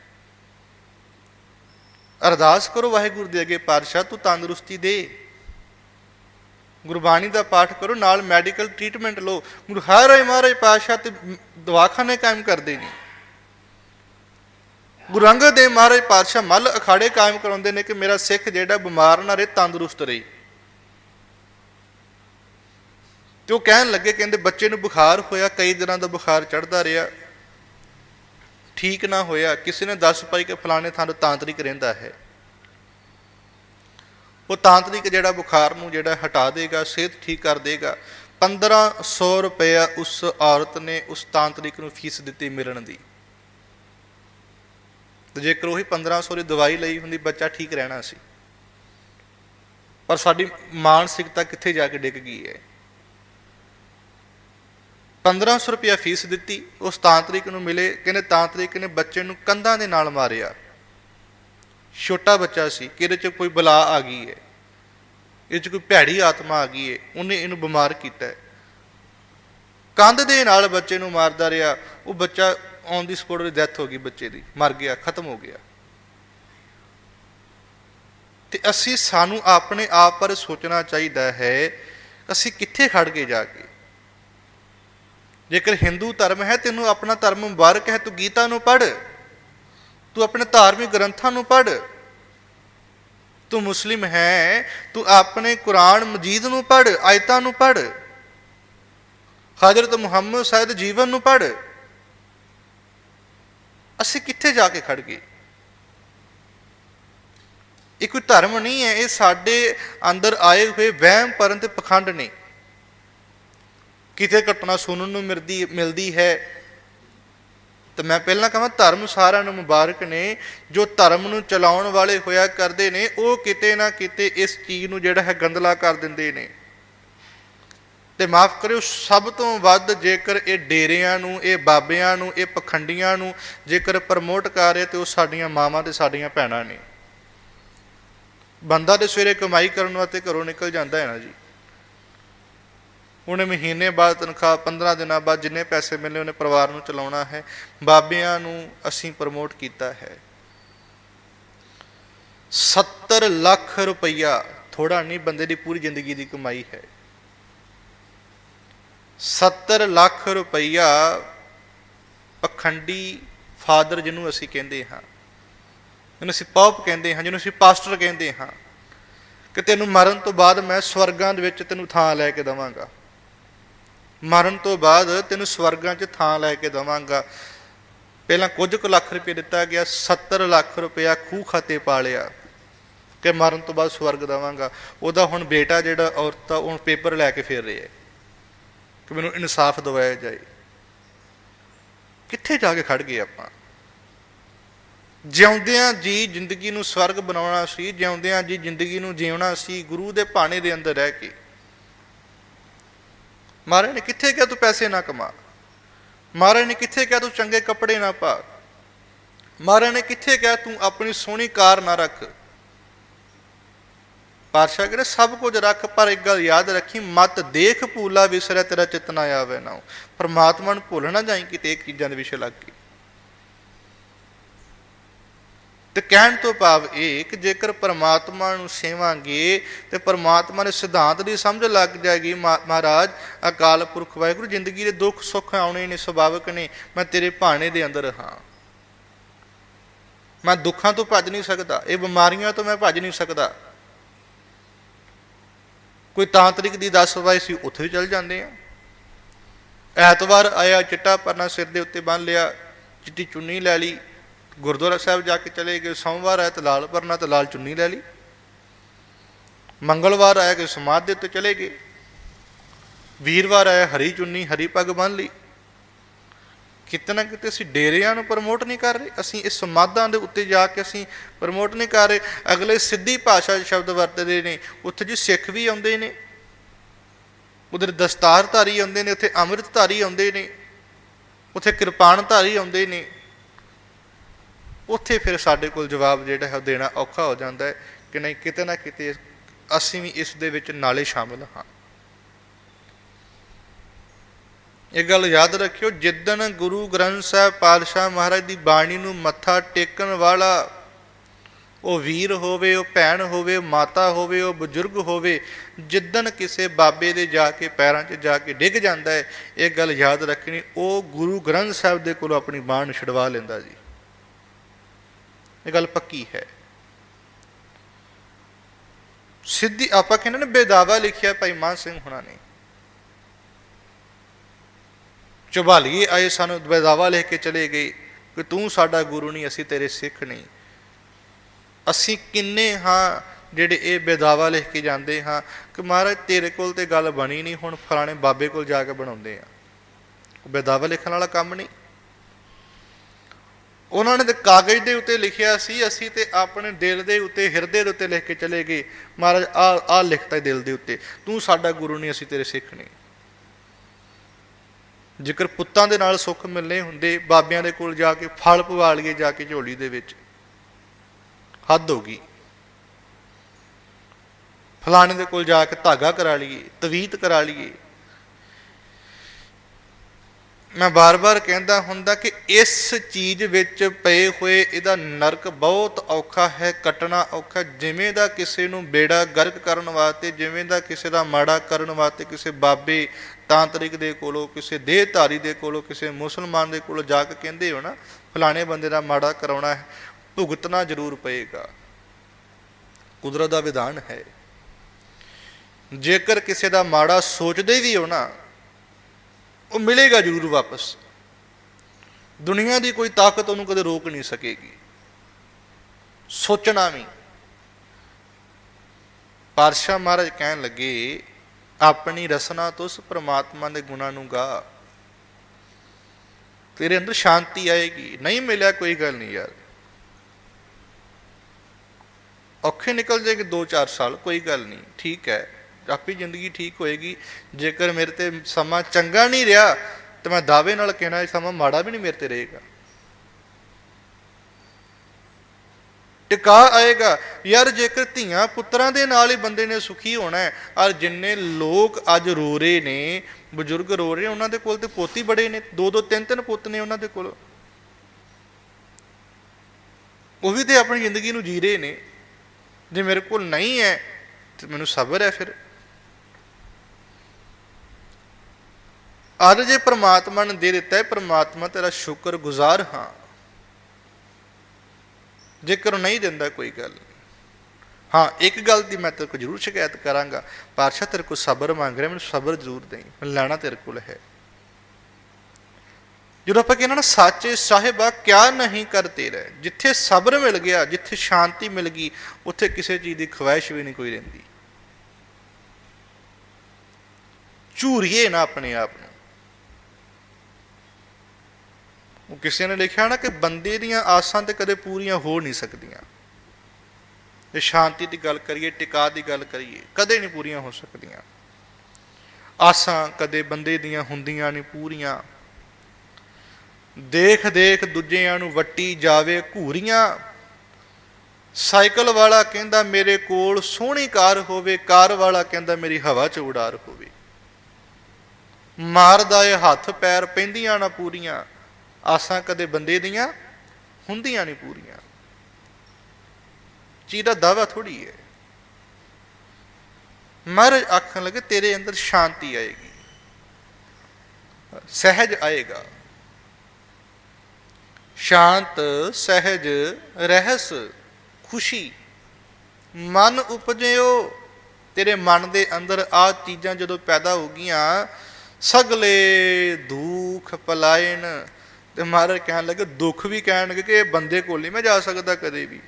ਅਰਦਾਸ ਕਰੋ ਵਾਹਿਗੁਰੂ ਦੇ ਅੱਗੇ, ਪਾਤਸ਼ਾਹ ਤੂੰ ਤੰਦਰੁਸਤੀ ਦੇ। ਗੁਰਬਾਣੀ ਦਾ ਪਾਠ ਕਰੋ, ਨਾਲ ਮੈਡੀਕਲ ਟ੍ਰੀਟਮੈਂਟ ਲਓ। ਗੁਰੂ ਹਰਿ ਮਹਾਰਾਜ ਪਾਤਸ਼ਾਹ ਤੇ ਦਵਾਖਾਨੇ ਕਾਇਮ ਕਰਦੇ ਨੇ। ਗੁਰੂ ਅੰਗਦ ਦੇਵ ਮਹਾਰਾਜ ਪਾਤਸ਼ਾਹ ਮੱਲ ਅਖਾੜੇ ਕਾਇਮ ਕਰਾਉਂਦੇ ਨੇ ਕਿ ਮੇਰਾ ਸਿੱਖ ਜਿਹੜਾ ਬਿਮਾਰ ਨਾ ਰਹੇ, ਤੰਦਰੁਸਤ ਰਹੇ। ਤੇ ਉਹ ਕਹਿਣ ਲੱਗੇ, ਕਹਿੰਦੇ, ਬੱਚੇ ਨੂੰ ਬੁਖਾਰ ਹੋਇਆ, ਕਈ ਦਿਨਾਂ ਦਾ ਬੁਖਾਰ ਚੜਦਾ ਰਿਹਾ। ਠੀਕ ਨਾ ਹੋਇਆ, ਕਿਸੇ ਨੇ ਦੱਸ ਪਾਈ ਕਿ ਫਲਾਣੇ ਥਾਂ ਤੋਂ ਤਾਂਤਰਿਕ ਰਹਿੰਦਾ ਹੈ। ਉਹ ਤਾਂਤਰਿਕ ਜਿਹੜਾ ਬੁਖਾਰ ਨੂੰ ਜਿਹੜਾ ਹਟਾ ਦੇਗਾ, ਸਿਹਤ ਠੀਕ ਕਰ ਦੇਗਾ। 1500 ਰੁਪਇਆ ਉਸ ਔਰਤ ਨੇ ਉਸ ਤਾਂਤਰਿਕ ਨੂੰ ਫੀਸ ਦਿੱਤੀ ਮਿਲਣ ਦੀ। ਤੇ ਜੇਕਰ ਉਹੀ 1500 ਦੀ ਦਵਾਈ ਲਈ ਹੁੰਦੀ, ਬੱਚਾ ਠੀਕ ਰਹਿਣਾ ਸੀ। ਪਰ ਸਾਡੀ ਮਾਨਸਿਕਤਾ ਕਿੱਥੇ ਜਾ ਕੇ ਡਿੱਗ ਗਈ ਹੈ? 1500 ਰੁਪਇਆ ਫੀਸ ਦਿੱਤੀ ਉਸ ਤਾਂਤਰਿਕ ਨੂੰ ਮਿਲੇ, ਕਹਿੰਦੇ ਤਾਂਤਰਿਕ ਨੇ ਬੱਚੇ ਨੂੰ ਕੰਧਾਂ ਦੇ ਨਾਲ ਮਾਰਿਆ। ਛੋਟਾ ਬੱਚਾ ਸੀ, ਕਿ ਇਹਦੇ ਚ ਕੋਈ ਬਲਾ ਆ ਗਈ ਹੈ ਇਹ ਚ ਕੋਈ ਭੈੜੀ ਆਤਮਾ ਆ ਗਈ ਹੈ ਉਹਨੇ ਇਹਨੂੰ ਬਿਮਾਰ ਕੀਤਾ। ਕੰਧ ਦੇ ਨਾਲ ਬੱਚੇ ਨੂੰ ਮਾਰਦਾ ਰਿਹਾ, ਉਹ ਬੱਚਾ ਔਨ ਦੀ ਸਪੋਟ ਦੀ ਡੈਥ ਹੋ ਗਈ ਬੱਚੇ ਦੀ, ਮਰ ਗਿਆ, ਖਤਮ ਹੋ ਗਿਆ। ਤੇ ਅਸੀਂ, ਸਾਨੂੰ ਆਪਣੇ ਆਪ ਪਰ ਸੋਚਣਾ ਚਾਹੀਦਾ ਹੈ, ਅਸੀਂ ਕਿੱਥੇ ਖੜ ਗਏ ਜਾ ਕੇ? ਜੇਕਰ ਹਿੰਦੂ ਧਰਮ ਹੈ, ਤੈਨੂੰ ਆਪਣਾ ਧਰਮ ਮੁਬਾਰਕ ਹੈ, ਤੂੰ ਗੀਤਾ ਨੂੰ ਪੜ੍ਹ। ਤੂੰ ਆਪਣੇ ਧਾਰਮਿਕ ਗ੍ਰੰਥਾਂ ਨੂੰ ਪੜ੍ਹ। ਤੂੰ ਮੁਸਲਿਮ ਹੈ, ਤੂੰ ਆਪਣੇ ਕੁਰਾਨ ਮਜੀਦ ਨੂੰ ਪੜ੍ਹ, ਆਇਤਾਂ ਨੂੰ ਪੜ੍ਹ। ਹਜ਼ਰਤ ਮੁਹੰਮਦ ਸਾਹਿਬ ਦੇ ਜੀਵਨ ਨੂੰ ਪੜ੍ਹ। ਅਸੀਂ ਕਿੱਥੇ ਜਾ ਕੇ ਖੜ ਗਏ? ਇਹ ਕੋਈ ਧਰਮ ਨਹੀਂ ਹੈ, ਇਹ ਸਾਡੇ ਅੰਦਰ ਆਏ ਹੋਏ ਵਹਿਮ ਪਰਨ ਤੇ ਪਖੰਡ ਨੇ। ਕਿਤੇ ਘਟਨਾ ਸੁਣਨ ਨੂੰ ਮਿਲਦੀ ਮਿਲਦੀ ਹੈ? ਤਾਂ ਮੈਂ ਪਹਿਲਾਂ ਕਹਾਂ, ਧਰਮ ਸਾਰਿਆਂ ਨੂੰ ਮੁਬਾਰਕ ਨੇ। ਜੋ ਧਰਮ ਨੂੰ ਚਲਾਉਣ ਵਾਲੇ ਹੋਇਆ ਕਰਦੇ ਨੇ, ਉਹ ਕਿਤੇ ਨਾ ਕਿਤੇ ਇਸ ਚੀਜ਼ ਨੂੰ ਜਿਹੜਾ ਹੈ ਗੰਦਲਾ ਕਰ ਦਿੰਦੇ ਨੇ। ਤੇ ਮਾਫ ਕਰਿਓ, ਸਭ ਤੋਂ ਵੱਧ ਜੇਕਰ ਇਹ ਡੇਰਿਆਂ ਨੂੰ, ਇਹ ਬਾਬਿਆਂ ਨੂੰ, ਇਹ ਪਖੰਡੀਆਂ ਨੂੰ ਜੇਕਰ ਪ੍ਰਮੋਟ ਕਰ ਰਹੇ, ਤੇ ਉਹ ਸਾਡੀਆਂ ਮਾਵਾਂ ਤੇ ਸਾਡੀਆਂ ਭੈਣਾਂ ਨੇ। ਬੰਦਾ ਤੇ ਸਵੇਰੇ ਕਮਾਈ ਕਰਨ ਵਾਸਤੇ ਘਰੋਂ ਨਿਕਲ ਜਾਂਦਾ ਹੈ ਨਾ ਜੀ। ਉਹਨੇ ਮਹੀਨੇ ਬਾਅਦ ਤਨਖਾਹ 15 ਦਿਨਾਂ ਬਾਅਦ ਜਿੰਨੇ ਪੈਸੇ ਮਿਲਨੇ ਉਹਨੇ ਪਰਿਵਾਰ ਨੂੰ ਚਲਾਉਣਾ ਹੈ। ਬਾਬਿਆਂ ਨੂੰ ਅਸੀਂ ਪ੍ਰਮੋਟ ਕੀਤਾ ਹੈ। 70 ਲੱਖ ਰੁਪਈਆ ਥੋੜਾ ਨਹੀਂ, ਬੰਦੇ ਦੀ ਪੂਰੀ ਜ਼ਿੰਦਗੀ ਦੀ ਕਮਾਈ ਹੈ। 70 ਲੱਖ ਰੁਪਈਆ ਪਖੰਡੀ ਫਾਦਰ ਜਿਹਨੂੰ ਅਸੀਂ ਕਹਿੰਦੇ ਹਾਂ। ਜਿਹਨੂੰ ਅਸੀਂ ਪੌਪ ਕਹਿੰਦੇ ਹਾਂ, ਜਿਹਨੂੰ ਅਸੀਂ ਪਾਸਟਰ ਕਹਿੰਦੇ ਹਾਂ। ਕਿ ਤੈਨੂੰ ਮਰਨ ਤੋਂ ਬਾਅਦ ਮੈਂ ਸਵਰਗਾਂ ਦੇ ਵਿੱਚ ਤੈਨੂੰ ਥਾਂ ਲੈ ਕੇ ਦਵਾਂਗਾ। ਮਰਨ ਤੋਂ ਬਾਅਦ ਤੈਨੂੰ ਸਵਰਗਾਂ 'ਚ ਥਾਂ ਲੈ ਕੇ ਦਵਾਂਗਾ। ਪਹਿਲਾਂ ਕੁਝ ਕੁ ਲੱਖ ਰੁਪਏ ਦਿੱਤਾ ਗਿਆ 70 ਲੱਖ ਰੁਪਇਆ ਖੂਹ ਖਾਤੇ ਪਾ ਲਿਆ ਕਿ ਮਰਨ ਤੋਂ ਬਾਅਦ ਸਵਰਗ ਦਵਾਂਗਾ। ਉਹਦਾ ਹੁਣ ਬੇਟਾ ਜਿਹੜਾ ਔਰਤ ਆ, ਉਹ ਪੇਪਰ ਲੈ ਕੇ ਫੇਰ ਰਿਹਾ ਕਿ ਮੈਨੂੰ ਇਨਸਾਫ ਦਿਵਾਇਆ ਜਾਏ। ਕਿੱਥੇ ਜਾ ਕੇ ਖੜ ਗਏ ਆਪਾਂ? ਜਿਉਂਦਿਆਂ ਜੀ ਜ਼ਿੰਦਗੀ ਨੂੰ ਸਵਰਗ ਬਣਾਉਣਾ ਸੀ, ਜਿਉਂਦਿਆਂ ਜੀ ਜ਼ਿੰਦਗੀ ਨੂੰ ਜਿਉਣਾ ਸੀ, ਗੁਰੂ ਦੇ ਭਾਣੇ ਦੇ ਅੰਦਰ ਰਹਿ ਕੇ। ਮਹਾਰਾਜ ਨੇ, ਕਿੱਥੇ ਕਿਹਾ ਤੂੰ ਪੈਸੇ ਨਾ ਕਮਾ? ਮਹਾਰਾਜ ਨੇ, ਕਿੱਥੇ ਕਿਹਾ ਤੂੰ ਚੰਗੇ ਕੱਪੜੇ ਨਾ ਪਾ? ਮਹਾਰਾਜ ਨੇ, ਕਿੱਥੇ ਕਿਹਾ ਤੂੰ ਆਪਣੀ ਸੋਹਣੀ ਕਾਰ ਨਾ ਰੱਖ? ਪਾਤਸ਼ਾਹ ਕਹਿੰਦੇ, ਸਭ ਕੁਝ ਰੱਖ, ਪਰ ਇੱਕ ਗੱਲ ਯਾਦ ਰੱਖੀ, ਮਤ ਦੇਖ ਭੂਲਾ ਵਿਸਰੈ ਤੇਰਾ ਚਿਤ ਨਾ ਆਵੇ ਨਾ। ਪਰਮਾਤਮਾ ਨੂੰ ਭੁੱਲ ਨਾ ਜਾਈ ਕਿਤੇ ਇਹ ਚੀਜ਼ਾਂ ਦੇ ਵਿਸ਼ੇ ਲੱਗ ਕੇ। ਤੇ ਕਹਿਣ ਤੋਂ ਭਾਵ ਇਹ ਕਿ ਜੇਕਰ ਪਰਮਾਤਮਾ ਨੂੰ ਸੇਵਾਂਗੇ ਤੇ ਪਰਮਾਤਮਾ ਦੇ ਸਿਧਾਂਤ ਦੀ ਸਮਝ ਲੱਗ ਜਾਏਗੀ ਮਹਾਰਾਜ ਅਕਾਲ ਪੁਰਖ ਵਾਹਿਗੁਰੂ ਜ਼ਿੰਦਗੀ ਦੇ ਦੁੱਖ ਸੁੱਖ ਆਉਣੇ ਨੇ, ਸੁਭਾਵਿਕ ਨੇ, ਮੈਂ ਤੇਰੇ ਭਾਣੇ ਦੇ ਅੰਦਰ ਹਾਂ। ਮੈਂ ਦੁੱਖਾਂ ਤੋਂ ਭੱਜ ਨਹੀਂ ਸਕਦਾ, ਇਹ ਬਿਮਾਰੀਆਂ ਤੋਂ ਮੈਂ ਭੱਜ ਨਹੀਂ ਸਕਦਾ। ਕੋਈ ਤਾਂਤਰਿਕ ਦੀ ਦੱਸ ਵਾਈ ਸੀ, ਉੱਥੇ ਵੀ ਚਲ ਜਾਂਦੇ ਆ। ਐਤਵਾਰ ਆਇਆ, ਚਿੱਟਾ ਪਰਨਾ ਸਿਰ ਦੇ ਉੱਤੇ ਬੰਨ ਲਿਆ, ਚਿੱਟੀ ਚੁੰਨੀ ਲੈ ਲਈ ਗੁਰਦੁਆਰਾ ਸਾਹਿਬ ਜਾ ਕੇ ਚਲੇ ਗਏ, ਸੋਮਵਾਰ ਆਇਆ ਤਾਂ ਲਾਲ ਪਰਨਾ ਤੇ ਲਾਲ ਚੁੰਨੀ ਲੈ ਲਈ। ਮੰਗਲਵਾਰ ਆਇਆ ਕਿ ਸਮਾਧ ਦੇ ਉੱਤੇ ਚਲੇ ਗਏ। ਵੀਰਵਾਰ ਆਇਆ ਹਰੀ ਚੁੰਨੀ, ਹਰੀ ਪੱਗ ਬੰਨ ਲਈ। ਕਿਤੇ ਨਾ ਕਿਤੇ ਅਸੀਂ ਡੇਰਿਆਂ ਨੂੰ ਪ੍ਰਮੋਟ ਨਹੀਂ ਕਰ ਰਹੇ। ਅਸੀਂ ਇਸ ਸਮਾਧਾਂ ਦੇ ਉੱਤੇ ਜਾ ਕੇ ਅਸੀਂ ਪ੍ਰਮੋਟ ਨਹੀਂ ਕਰ ਰਹੇ। ਅਗਲੇ ਸਿੱਧੀ ਭਾਸ਼ਾ 'ਚ ਸ਼ਬਦ ਵਰਤਦੇ ਨੇ। ਉੱਥੇ ਜੀ ਸਿੱਖ ਵੀ ਆਉਂਦੇ ਨੇ। ਉਧਰ ਦਸਤਾਰਧਾਰੀ ਆਉਂਦੇ ਨੇ, ਉੱਥੇ ਅੰਮ੍ਰਿਤਧਾਰੀ ਆਉਂਦੇ ਨੇ। ਉੱਥੇ ਕਿਰਪਾਨਧਾਰੀ ਆਉਂਦੇ ਨੇ। ਉੱਥੇ ਫਿਰ ਸਾਡੇ ਕੋਲ ਜਵਾਬ ਜਿਹੜਾ ਹੈ ਉਹ ਦੇਣਾ ਔਖਾ ਹੋ ਜਾਂਦਾ ਹੈ ਕਿ ਨਹੀਂ, ਕਿਤੇ ਨਾ ਕਿਤੇ ਅਸੀਂ ਵੀ ਇਸ ਦੇ ਵਿੱਚ ਨਾਲੇ ਸ਼ਾਮਲ ਹਾਂ। ਇਹ ਗੱਲ ਯਾਦ ਰੱਖਿਓ, ਜਿੱਦਣ ਗੁਰੂ ਗ੍ਰੰਥ ਸਾਹਿਬ ਪਾਤਸ਼ਾਹ ਮਹਾਰਾਜ ਦੀ ਬਾਣੀ ਨੂੰ ਮੱਥਾ ਟੇਕਣ ਵਾਲਾ ਉਹ ਵੀਰ ਹੋਵੇ, ਉਹ ਭੈਣ ਹੋਵੇ ਮਾਤਾ ਹੋਵੇ, ਉਹ ਬਜ਼ੁਰਗ ਹੋਵੇ, ਜਿੱਦਣ ਕਿਸੇ ਬਾਬੇ ਦੇ ਜਾ ਕੇ ਪੈਰਾਂ 'ਚ ਜਾ ਕੇ ਡਿੱਗ ਜਾਂਦਾ ਹੈ, ਇਹ ਗੱਲ ਯਾਦ ਰੱਖਣੀ, ਉਹ ਗੁਰੂ ਗ੍ਰੰਥ ਸਾਹਿਬ ਦੇ ਕੋਲੋਂ ਆਪਣੀ ਬਾਣ ਛਡਵਾ ਲੈਂਦਾ ਜੀ। ਇਹ ਗੱਲ ਪੱਕੀ ਹੈ। ਸਿੱਧੀ ਆਪਾਂ ਕਹਿੰਦੇ ਨੇ ਬੇਦਾਵਾ ਲਿਖਿਆ ਭਾਈ ਮਾਨ ਸਿੰਘ ਹੁਣਾਂ ਨੇ। ਚੁਬਾਲੀਏ ਆਏ ਸਾਨੂੰ ਬੇਦਾਵਾ ਲਿਖ ਕੇ ਚਲੇ ਗਏ ਕਿ ਤੂੰ ਸਾਡਾ ਗੁਰੂ ਨਹੀਂ, ਅਸੀਂ ਤੇਰੇ ਸਿੱਖ ਨਹੀਂ। ਅਸੀਂ ਕਿੰਨੇ ਹਾਂ ਜਿਹੜੇ ਇਹ ਬੇਦਾਵਾ ਲਿਖ ਕੇ ਜਾਂਦੇ ਹਾਂ ਕਿ ਮਹਾਰਾਜ ਤੇਰੇ ਕੋਲ ਤੇ ਗੱਲ ਬਣੀ ਨਹੀਂ, ਹੁਣ ਫਲਾਣੇ ਬਾਬੇ ਕੋਲ ਜਾ ਕੇ ਬਣਾਉਂਦੇ ਆ। ਬੇਦਾਵਾ ਲਿਖਣ ਵਾਲਾ ਕੰਮ ਨਹੀਂ। ਉਹਨਾਂ ਨੇ ਤੇ ਕਾਗਜ਼ ਦੇ ਉੱਤੇ ਲਿਖਿਆ ਸੀ, ਅਸੀਂ ਤੇ ਆਪਣੇ ਦਿਲ ਦੇ ਉੱਤੇ, ਹਿਰਦੇ ਦੇ ਉੱਤੇ ਲਿਖ ਕੇ ਚਲੇ ਗਏ। ਮਹਾਰਾਜ ਆ ਆ ਲਿਖਤਾ ਦਿਲ ਦੇ ਉੱਤੇ। ਤੂੰ ਸਾਡਾ ਗੁਰੂ ਨਹੀਂ, ਅਸੀਂ ਤੇਰੇ ਸਿੱਖ ਨਹੀਂ। ਜੇਕਰ ਪੁੱਤਾਂ ਦੇ ਨਾਲ ਸੁੱਖ ਮਿਲਨੇ ਹੁੰਦੇ, ਬਾਬਿਆਂ ਦੇ ਕੋਲ ਜਾ ਕੇ ਫਲ ਪਵਾ ਲਈਏ, ਜਾ ਕੇ ਝੋਲੀ ਦੇ ਵਿੱਚ। ਹੱਦ ਹੋ ਗਈ। ਫਲਾਣੇ ਦੇ ਕੋਲ ਜਾ ਕੇ ਧਾਗਾ ਕਰਾ ਲਈਏ, ਤਵੀਤ ਕਰਾ ਲਈਏ। ਮੈਂ ਬਾਰ-ਬਾਰ ਕਹਿੰਦਾ ਹੁੰਦਾ ਕਿ ਇਸ ਚੀਜ਼ ਵਿੱਚ ਪਏ ਹੋਏ ਇਹਦਾ ਨਰਕ ਬਹੁਤ ਔਖਾ ਹੈ, ਕੱਟਣਾ ਔਖਾ, ਜਿਵੇਂ ਦਾ ਕਿਸੇ ਨੂੰ ਬੇੜਾ ਗਰਕ ਕਰਨ ਵਾਸਤੇ, ਜਿਵੇਂ ਦਾ ਕਿਸੇ ਦਾ ਮਾੜਾ ਕਰਨ ਵਾਸਤੇ, ਕਿਸੇ ਬਾਬੇ ਤਾਂਤਰਿਕ ਦੇ ਕੋਲੋਂ, ਕਿਸੇ ਦੇਹਧਾਰੀ ਦੇ ਕੋਲੋਂ, ਕਿਸੇ ਮੁਸਲਮਾਨ ਦੇ ਕੋਲੋਂ ਜਾ ਕੇ ਕਹਿੰਦੇ ਹੋ ਨਾ, ਫਲਾਣੇ ਬੰਦੇ ਦਾ ਮਾੜਾ ਕਰਾਉਣਾ ਹੈ, ਭੁਗਤਣਾ ਜ਼ਰੂਰ ਪਏਗਾ। ਕੁਦਰਤ ਦਾ ਵਿਧਾਨ ਹੈ। ਜੇਕਰ ਕਿਸੇ ਦਾ ਮਾੜਾ ਸੋਚਦੇ ਵੀ ਹੋ ਨਾ ਉਹ ਮਿਲੇਗਾ ਜ਼ਰੂਰ ਵਾਪਸ। ਦੁਨੀਆ ਦੀ ਕੋਈ ਤਾਕਤ ਉਹਨੂੰ ਕਦੇ ਰੋਕ ਨਹੀਂ ਸਕੇਗੀ। ਸੋਚਣਾ ਵੀ। ਪਾਤਸ਼ਾਹ ਮਹਾਰਾਜ ਕਹਿਣ ਲੱਗੇ, ਆਪਣੀ ਰਸਨਾ ਤੋਂ ਉਸ ਪ੍ਰਮਾਤਮਾ ਦੇ ਗੁਣਾਂ ਨੂੰ ਗਾ। ਤੇਰੇ ਅੰਦਰ ਸ਼ਾਂਤੀ ਆਏਗੀ। ਨਹੀਂ ਮਿਲਿਆ ਕੋਈ ਗੱਲ ਨਹੀਂ ਯਾਰ। ਔਖੇ ਨਿਕਲ ਜਾਏਗੇ 2-4 ਸਾਲ, ਕੋਈ ਗੱਲ ਨਹੀਂ। ਠੀਕ ਹੈ। ਆਪੀ ਜ਼ਿੰਦਗੀ ਠੀਕ ਹੋਏਗੀ। ਜੇਕਰ ਮੇਰੇ ਤੇ ਸਮਾਂ ਚੰਗਾ ਨਹੀਂ ਰਿਹਾ, ਤੇ ਮੈਂ ਦਾਅਵੇ ਨਾਲ ਕਹਿਣਾ, ਇਹ ਸਮਾਂ ਮਾੜਾ ਵੀ ਨਹੀਂ ਮੇਰੇ ਤੇ ਰਹੇਗਾ। ਟਿਕਾ ਆਏਗਾ। ਯਾਰ ਜੇਕਰ ਧੀਆਂ ਪੁੱਤਰਾਂ ਦੇ ਨਾਲ ਹੀ ਬੰਦੇ ਨੇ ਸੁਖੀ ਹੋਣਾ ਹੈ, ਔਰ ਜਿੰਨੇ ਲੋਕ ਅੱਜ ਰੋ ਰਹੇ ਨੇ, ਬਜ਼ੁਰਗ ਰੋ ਰਹੇ ਉਹਨਾਂ ਦੇ ਕੋਲ ਤੇ ਪੋਤੀ ਬੜੇ ਨੇ ਦੋ ਦੋ ਤਿੰਨ ਤਿੰਨ ਪੁੱਤ ਨੇ ਉਹਨਾਂ ਦੇ ਕੋਲ। ਉਹ ਵੀ ਤੇ ਆਪਣੀ ਜ਼ਿੰਦਗੀ ਨੂੰ ਜੀ ਰਹੇ ਨੇ। ਜੇ ਮੇਰੇ ਕੋਲ ਨਹੀਂ ਹੈ, ਤੇ ਮੈਨੂੰ ਸਬਰ ਹੈ ਫਿਰ। ਅੱਜ ਜੇ ਪ੍ਰਮਾਤਮਾ ਨੇ ਦੇ ਦਿੱਤਾ ਹੈ, ਪ੍ਰਮਾਤਮਾ ਤੇਰਾ ਸ਼ੁਕਰਗੁਜ਼ਾਰ ਹਾਂ। ਜੇਕਰ ਉਹ ਨਹੀਂ ਦਿੰਦਾ ਕੋਈ ਗੱਲ ਨਹੀਂ। ਹਾਂ, ਇੱਕ ਗੱਲ ਦੀ ਮੈਂ ਤੇਰੇ ਕੋਲ ਜ਼ਰੂਰ ਸ਼ਿਕਾਇਤ ਕਰਾਂਗਾ। ਪਾਤਸ਼ਾਹ ਤੇਰੇ ਕੋਲ ਸਬਰ ਮੰਗ ਰਿਹਾ, ਮੈਨੂੰ ਸਬਰ ਜ਼ਰੂਰ ਦੇਈ। ਮੈਂ ਲੈਣਾ ਤੇਰੇ ਕੋਲ ਹੈ। ਜਦੋਂ ਆਪਾਂ ਕਹਿੰਦੇ ਨਾ, ਸੱਚੇ ਸਾਹਿਬਾ, ਕਿਆ ਨਹੀਂ ਕਰਤੇ ਰਹਿ? ਜਿੱਥੇ ਸਬਰ ਮਿਲ ਗਿਆ, ਜਿੱਥੇ ਸ਼ਾਂਤੀ ਮਿਲ ਗਈ, ਉੱਥੇ ਕਿਸੇ ਚੀਜ਼ ਦੀ ਖਵਾਇਸ਼ ਵੀ ਨਹੀਂ ਕੋਈ ਰਹਿੰਦੀ। ਝੂਰੀਏ ਨਾ ਆਪਣੇ ਆਪ ਨੂੰ। ਉਹ ਕਿਸੇ ਨੇ ਲਿਖਿਆ ਨਾ ਕਿ ਬੰਦੇ ਦੀਆਂ ਆਸਾਂ ਤੇ ਕਦੇ ਪੂਰੀਆਂ ਹੋ ਨਹੀਂ ਸਕਦੀਆਂ। ਜੇ ਸ਼ਾਂਤੀ ਦੀ ਗੱਲ ਕਰੀਏ, ਟਿਕਾ ਦੀ ਗੱਲ ਕਰੀਏ, ਕਦੇ ਨਹੀਂ ਪੂਰੀਆਂ ਹੋ ਸਕਦੀਆਂ। ਆਸਾਂ ਕਦੇ ਬੰਦੇ ਦੀਆਂ ਹੁੰਦੀਆਂ ਨਹੀਂ ਪੂਰੀਆਂ। ਦੇਖ ਦੇਖ ਦੂਜਿਆਂ ਨੂੰ ਵੱਟੀ ਜਾਵੇ ਘੂਰੀਆਂ। ਸਾਈਕਲ ਵਾਲਾ ਕਹਿੰਦਾ ਮੇਰੇ ਕੋਲ ਸੋਹਣੀ ਕਾਰ ਹੋਵੇ, ਕਾਰ ਵਾਲਾ ਕਹਿੰਦਾ ਮੇਰੀ ਹਵਾ 'ਚ ਉਡਾਰ ਹੋਵੇ। ਮਾਰਦਾ ਏ ਹੱਥ ਪੈਰ, ਪੈਂਦੀਆਂ ਨਾ ਪੂਰੀਆਂ। ਆਸਾਂ ਕਦੇ ਬੰਦੇ ਦੀਆਂ, ਹੁੰਦੀਆਂ ਨਹੀਂ ਪੂਰੀਆਂ। ਚੀਜ਼ ਦਾ ਦਾਵਾ ਥੋੜੀ ਹੈ। ਮਹਾਰਾਜ ਆਖਣ ਲੱਗੇ, ਤੇਰੇ ਅੰਦਰ ਸ਼ਾਂਤੀ ਆਏਗੀ। ਸਹਿਜ ਆਏਗਾ। ਸ਼ਾਂਤ, ਸਹਿਜ, ਰਹਿਸ, ਖੁਸ਼ੀ। ਮਨ ਉਪਜਿਓ, ਤੇਰੇ ਮਨ ਦੇ ਅੰਦਰ ਆ ਚੀਜ਼ਾਂ ਜਦੋਂ ਪੈਦਾ ਹੋ ਗਈਆਂ, ਸਗਲੇ ਦੁੱਖ ਪਲਾਇਨ ਤੇ ਮਹਾਰਾਜ ਕਹਿਣ ਲੱਗੇ, ਦੁੱਖ ਵੀ ਕਹਿਣਗੇ ਕਿ ਇਹ ਬੰਦੇ ਕੋਲ ਨਹੀਂ, ਮੈਂ ਜਾ ਸਕਦਾ ਕਦੇ ਵੀ।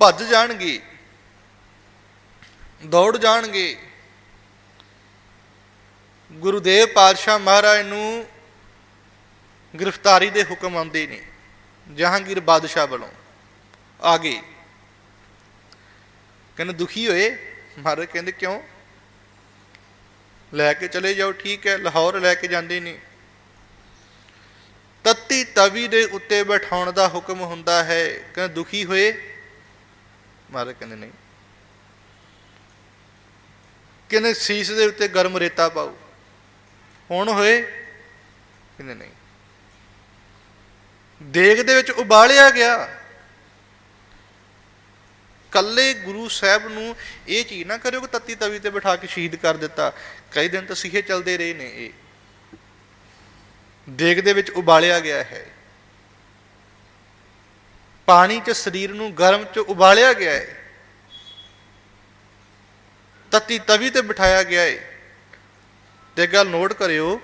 ਭੱਜ ਜਾਣਗੇ, ਦੌੜ ਜਾਣਗੇ। ਗੁਰੂਦੇਵ ਪਾਤਸ਼ਾਹ ਮਹਾਰਾਜ ਨੂੰ ਗ੍ਰਿਫਤਾਰੀ ਦੇ ਹੁਕਮ ਆਉਂਦੇ ਨੇ, ਜਹਾਂਗੀਰ ਬਾਦਸ਼ਾਹ ਵੱਲੋਂ। ਆ ਗਏ ਕਹਿੰਦੇ, ਦੁਖੀ ਹੋਏ? ਮਹਾਰਾਜ ਕਹਿੰਦੇ, ਕਿਉਂ? ਲੈ ਕੇ ਚਲੇ ਜਾਓ, ਠੀਕ ਹੈ, ਲਾਹੌਰ ਲੈ ਕੇ ਜਾਂਦੇ ਨੇ। ਤੱਤੀ ਤਵੀ ਦੇ ਉੱਤੇ ਬਿਠਾਉਣ ਦਾ ਹੁਕਮ ਹੁੰਦਾ ਹੈ। ਕਹਿੰਦੇ, ਦੁਖੀ ਹੋਏ? ਮਹਾਰਾਜ ਕਹਿੰਦੇ, ਨਹੀਂ। ਕਹਿੰਦੇ, ਸੀਸ ਦੇ ਉੱਤੇ ਗਰਮ ਰੇਤਾ ਪਾਓ। ਹੁਣ ਹੋਏ? ਕਹਿੰਦੇ, ਨਹੀਂ। ਦੇਗ ਦੇ ਵਿੱਚ ਉਬਾਲਿਆ ਗਿਆ। ਕੱਲੇ ਗੁਰੂ ਸਾਹਿਬ ਨੂੰ ਇਹ ਚੀਜ਼ ਨਾ ਕਰਿਓ ਕਿ ਤੱਤੀ ਤਵੀ ਤੇ ਬਿਠਾ ਕੇ ਸ਼ਹੀਦ ਕਰ ਦਿੱਤਾ। ਕਈ ਦਿਨ ਤਾਂ ਸਿੱਖੇ ਚੱਲਦੇ ਰਹੇ ਨੇ ਇਹ। ਦੇਗ ਦੇ ਵਿੱਚ ਉਬਾਲਿਆ ਗਿਆ ਹੈ। ਪਾਣੀ 'ਚ ਸਰੀਰ ਨੂੰ ਗਰਮ 'ਚ ਉਬਾਲਿਆ ਗਿਆ ਹੈ। ਤੱਤੀ ਤਵੀ ਤੇ ਬਿਠਾਇਆ ਗਿਆ ਹੈ। ਤੇ ਗੱਲ ਨੋਟ ਕਰਿਓ,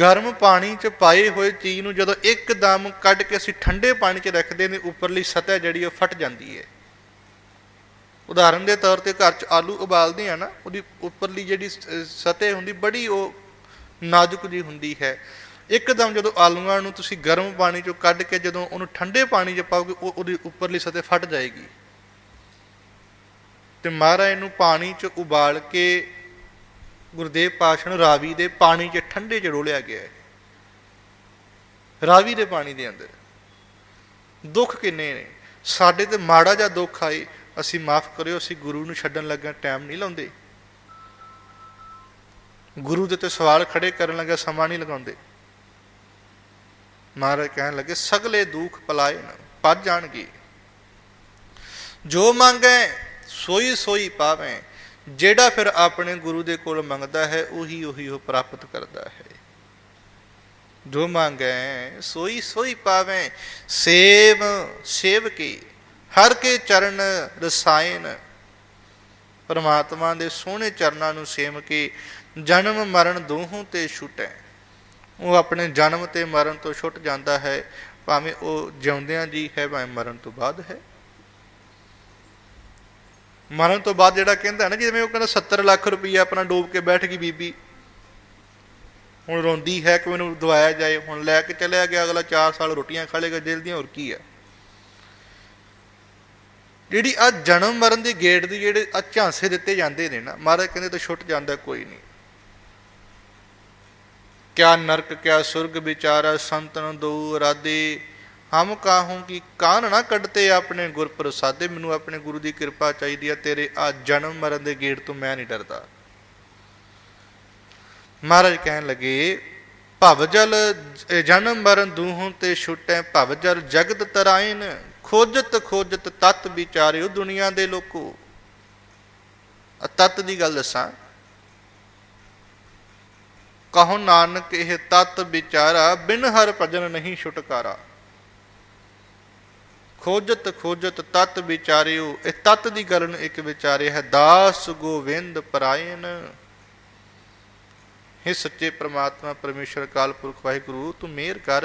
ਗਰਮ ਪਾਣੀ 'ਚ ਪਾਏ ਹੋਏ ਚੀਜ਼ ਨੂੰ ਜਦੋਂ ਇੱਕਦਮ ਕੱਢ ਕੇ ਅਸੀਂ ਠੰਡੇ ਪਾਣੀ 'ਚ ਰੱਖਦੇ ਨੇ, ਉੱਪਰਲੀ ਸਤਹ ਜਿਹੜੀ ਉਹ ਫਟ ਜਾਂਦੀ ਹੈ। ਉਦਾਹਰਨ ਦੇ ਤੌਰ ਤੇ ਘਰ 'ਚ ਆਲੂ ਉਬਾਲਦੇ ਆ ਨਾ, ਉਹਦੀ ਉੱਪਰਲੀ ਜਿਹੜੀ ਸਤਹ ਹੁੰਦੀ, ਬੜੀ ਉਹ ਨਾਜ਼ੁਕ ਜੀ ਹੁੰਦੀ ਹੈ। ਇੱਕਦਮ ਜਦੋਂ ਆਲੂਆਂ ਨੂੰ ਤੁਸੀਂ ਗਰਮ ਪਾਣੀ 'ਚੋਂ ਕੱਢ ਕੇ ਜਦੋਂ ਉਹਨੂੰ ਠੰਡੇ ਪਾਣੀ 'ਚ ਪਾਓਗੇ, ਉਹ ਉਹਦੀ ਉੱਪਰਲੀ ਸਤਹ ਫਟ ਜਾਏਗੀ। ਤੇ ਮਹਾਰਾਜ ਨੂੰ ਪਾਣੀ 'ਚ ਉਬਾਲ ਕੇ ਗੁਰਦੇਵ ਪਾਸ਼ਾ ਨੂੰ ਰਾਵੀ ਦੇ ਪਾਣੀ 'ਚ ਠੰਡੇ 'ਚ ਰੋਲਿਆ ਗਿਆ ਹੈ। ਰਾਵੀ ਦੇ ਪਾਣੀ ਦੇ ਅੰਦਰ। ਦੁੱਖ ਕਿੰਨੇ ਨੇ? ਸਾਡੇ ਤੇ ਮਾੜਾ ਜਿਹਾ ਦੁੱਖ ਆਏ, ਅਸੀਂ ਮਾਫ ਕਰਿਓ, ਅਸੀਂ ਗੁਰੂ ਨੂੰ ਛੱਡਣ ਲੱਗਾ ਟਾਈਮ ਨਹੀਂ ਲਾਉਂਦੇ। ਗੁਰੂ ਦੇ ਤੇ ਸਵਾਲ ਖੜੇ ਕਰਨ ਲੱਗਾ ਸਮਾਂ ਨਹੀਂ ਲਗਾਉਂਦੇ। ਮਹਾਰਾਜ ਕਹਿਣ ਲੱਗੇ, ਸਗਲੇ ਦੁੱਖ ਪਲਾਏ ਨਾ, ਭੱਜ ਜਾਣਗੇ। ਜੋ ਮੰਗੈ, ਸੋਈ ਸੋਈ ਪਾਵੇਂ। ਜਿਹੜਾ ਫਿਰ ਆਪਣੇ ਗੁਰੂ ਦੇ ਕੋਲ ਮੰਗਦਾ ਹੈ, ਉਹੀ ਉਹੀ ਉਹ ਪ੍ਰਾਪਤ ਕਰਦਾ ਹੈ। ਜੋ ਮੰਗੈ, ਸੋਈ ਸੋਈ ਪਾਵੇਂ। ਸੇਵ ਸੇਵ ਕੀ ਹਰ ਕੇ ਚਰਨ ਰਸਾਇਣ। ਪਰਮਾਤਮਾ ਦੇ ਸੋਹਣੇ ਚਰਨਾਂ ਨੂੰ ਸੇਵ ਕੇ ਜਨਮ ਮਰਨ ਦੋਹੋਂ ਤੇ ਛੁਟੈ। ਉਹ ਆਪਣੇ ਜਨਮ ਤੇ ਮਰਨ ਤੋਂ ਛੁੱਟ ਜਾਂਦਾ ਹੈ, ਭਾਵੇਂ ਉਹ ਜਿਉਂਦਿਆਂ ਜੀ ਹੈ, ਭਾਵੇਂ ਮਰਨ ਤੋਂ ਬਾਅਦ ਹੈ। ਮਰਨ ਤੋਂ ਬਾਅਦ ਜਿਹੜਾ ਕਹਿੰਦਾ ਨਾ, ਜਿਵੇਂ ਉਹ ਕਹਿੰਦਾ 70 ਲੱਖ ਰੁਪਈਆ ਆਪਣਾ ਡੋਬ ਕੇ ਬੈਠ ਗਈ ਬੀਬੀ। ਹੁਣ ਰੋਂਦੀ ਹੈ ਕਿ ਮੈਨੂੰ ਦਵਾਇਆ ਜਾਏ, ਹੁਣ ਲੈ ਕੇ ਚਲਿਆ ਗਿਆ, ਅਗਲਾ 4 ਸਾਲ ਰੋਟੀਆਂ ਖਾ ਲੇਗਾ ਜੇਲ੍ਹ ਦੀਆਂ ਹੋਰ ਕੀ ਆ। ਜਿਹੜੀ ਆ ਜਨਮ ਮਰਨ ਦੀ ਗੇਟ ਦੀ ਜਿਹੜੇ ਆ ਝਾਂਸੇ ਦਿੱਤੇ ਜਾਂਦੇ ਨੇ ਨਾ, ਮਹਾਰਾਜ ਕਹਿੰਦੇ ਤਾਂ ਛੁੱਟ ਜਾਂਦਾ ਕੋਈ ਨਹੀਂ। ਕਿਆ ਨਰਕ, ਕਿਆ ਸੁਰਗ ਵਿਚਾਰਾ ਸੰਤਨ ਦੋ ਰਾਦੇ। ਹਮ ਕਾਹੂੰ ਕੀ ਕਾਨ ਨਾ ਕੱਢਤੇ ਆਪਣੇ ਗੁਰ ਪ੍ਰਸਾਦੇ ਮੈਨੂੰ ਆਪਣੇ ਗੁਰੂ ਦੀ ਕਿਰਪਾ ਚਾਹੀਦੀ ਆ, ਤੇਰੇ ਆ ਜਨਮ ਮਰਨ ਦੇ ਗੇਟ ਤੋਂ ਮੈਂ ਨਹੀਂ ਡਰਦਾ। ਮਹਾਰਾਜ ਕਹਿਣ ਲੱਗੇ, ਭਵ ਜਲ ਜਨਮ ਮਰਨ ਦੂਹੋਂ ਤੇ ਛੁਟੈ, ਭਵ ਜਲ ਜਗਤ ਤਰਾਇਨ ਖੋਜਤ ਖੋਜਤ ਤਤ ਵਿਚਾਰਿਓ ਦੁਨੀਆ ਦੇ ਲੋਕੋ। ਆ ਤਤ ਦੀ ਗੱਲ ਦੱਸਾਂ ਕਹੋ ਨਾਨਕ, ਇਹ ਤਤ ਵਿਚਾਰਾ, ਬਿਨ ਹਰ ਭਜਨ ਨਹੀਂ ਛੁਟਕਾਰਾ। ਖੋਜਤ ਖੋਜਤ ਤਤ ਵਿਚਾਰਿਓ, ਇਹ ਤਤ ਦੀ ਗੱਲ ਨੂੰ ਇੱਕ ਵਿਚਾਰੇ ਹੈ। ਦਾਸ ਗੋਵਿੰਦ ਪਰਾਇਨ हे ਸੱਚੇ ਪ੍ਰਮਾਤਮਾ, ਪਰਮੇਸ਼ਰ ਕਾਲ ਪੁਰਖ, ਵਾਹਿਗੁਰੂ, ਤੂੰ ਮਿਹਰ ਕਰ।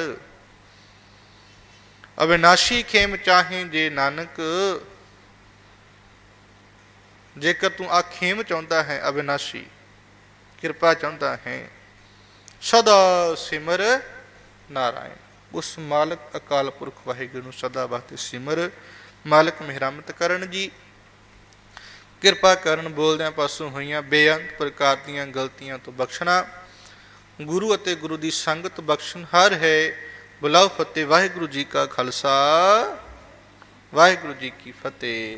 ਅਵਿਨਾਸ਼ੀ ਖੇਮ ਚਾਹੇ ਜੇ ਨਾਨਕ, ਜੇਕਰ ਤੂੰ ਆ ਖੇਮ ਚਾਹੁੰਦਾ ਹੈ, ਅਵਿਨਾਸ਼ੀ, ਕਿਰਪਾ ਚਾਹੁੰਦਾ ਹੈ। ਸਦਾ ਸਿਮਰ ਨਾਰਾਇਣ। ਉਸ ਮਾਲਕ ਅਕਾਲ ਪੁਰਖ ਵਾਹਿਗੁਰੂ ਨੂੰ ਸਦਾ ਵਕਤ ਸਿਮਰ। ਮਾਲਕ ਮਿਹਰਮਤ ਕਰਨ ਜੀ। ਕਿਰਪਾ ਕਰਨ ਬੋਲਦਿਆਂ ਪਾਸੋਂ ਹੋਈਆਂ ਬੇਅੰਤ ਪ੍ਰਕਾਰ ਦੀਆਂ ਗਲਤੀਆਂ ਤੋਂ ਬਖਸ਼ਣਾ। ਗੁਰੂ ਅਤੇ ਗੁਰੂ ਦੀ ਸੰਗਤ ਬਖਸ਼ਣ ਹਰ ਹੈ। ਬੁਲਾਓ ਫਤਿਹ, ਵਾਹਿਗੁਰੂ ਜੀ ਕਾ ਖਾਲਸਾ। ਵਾਹਿਗੁਰੂ ਜੀ ਕੀ ਫਤਿਹ।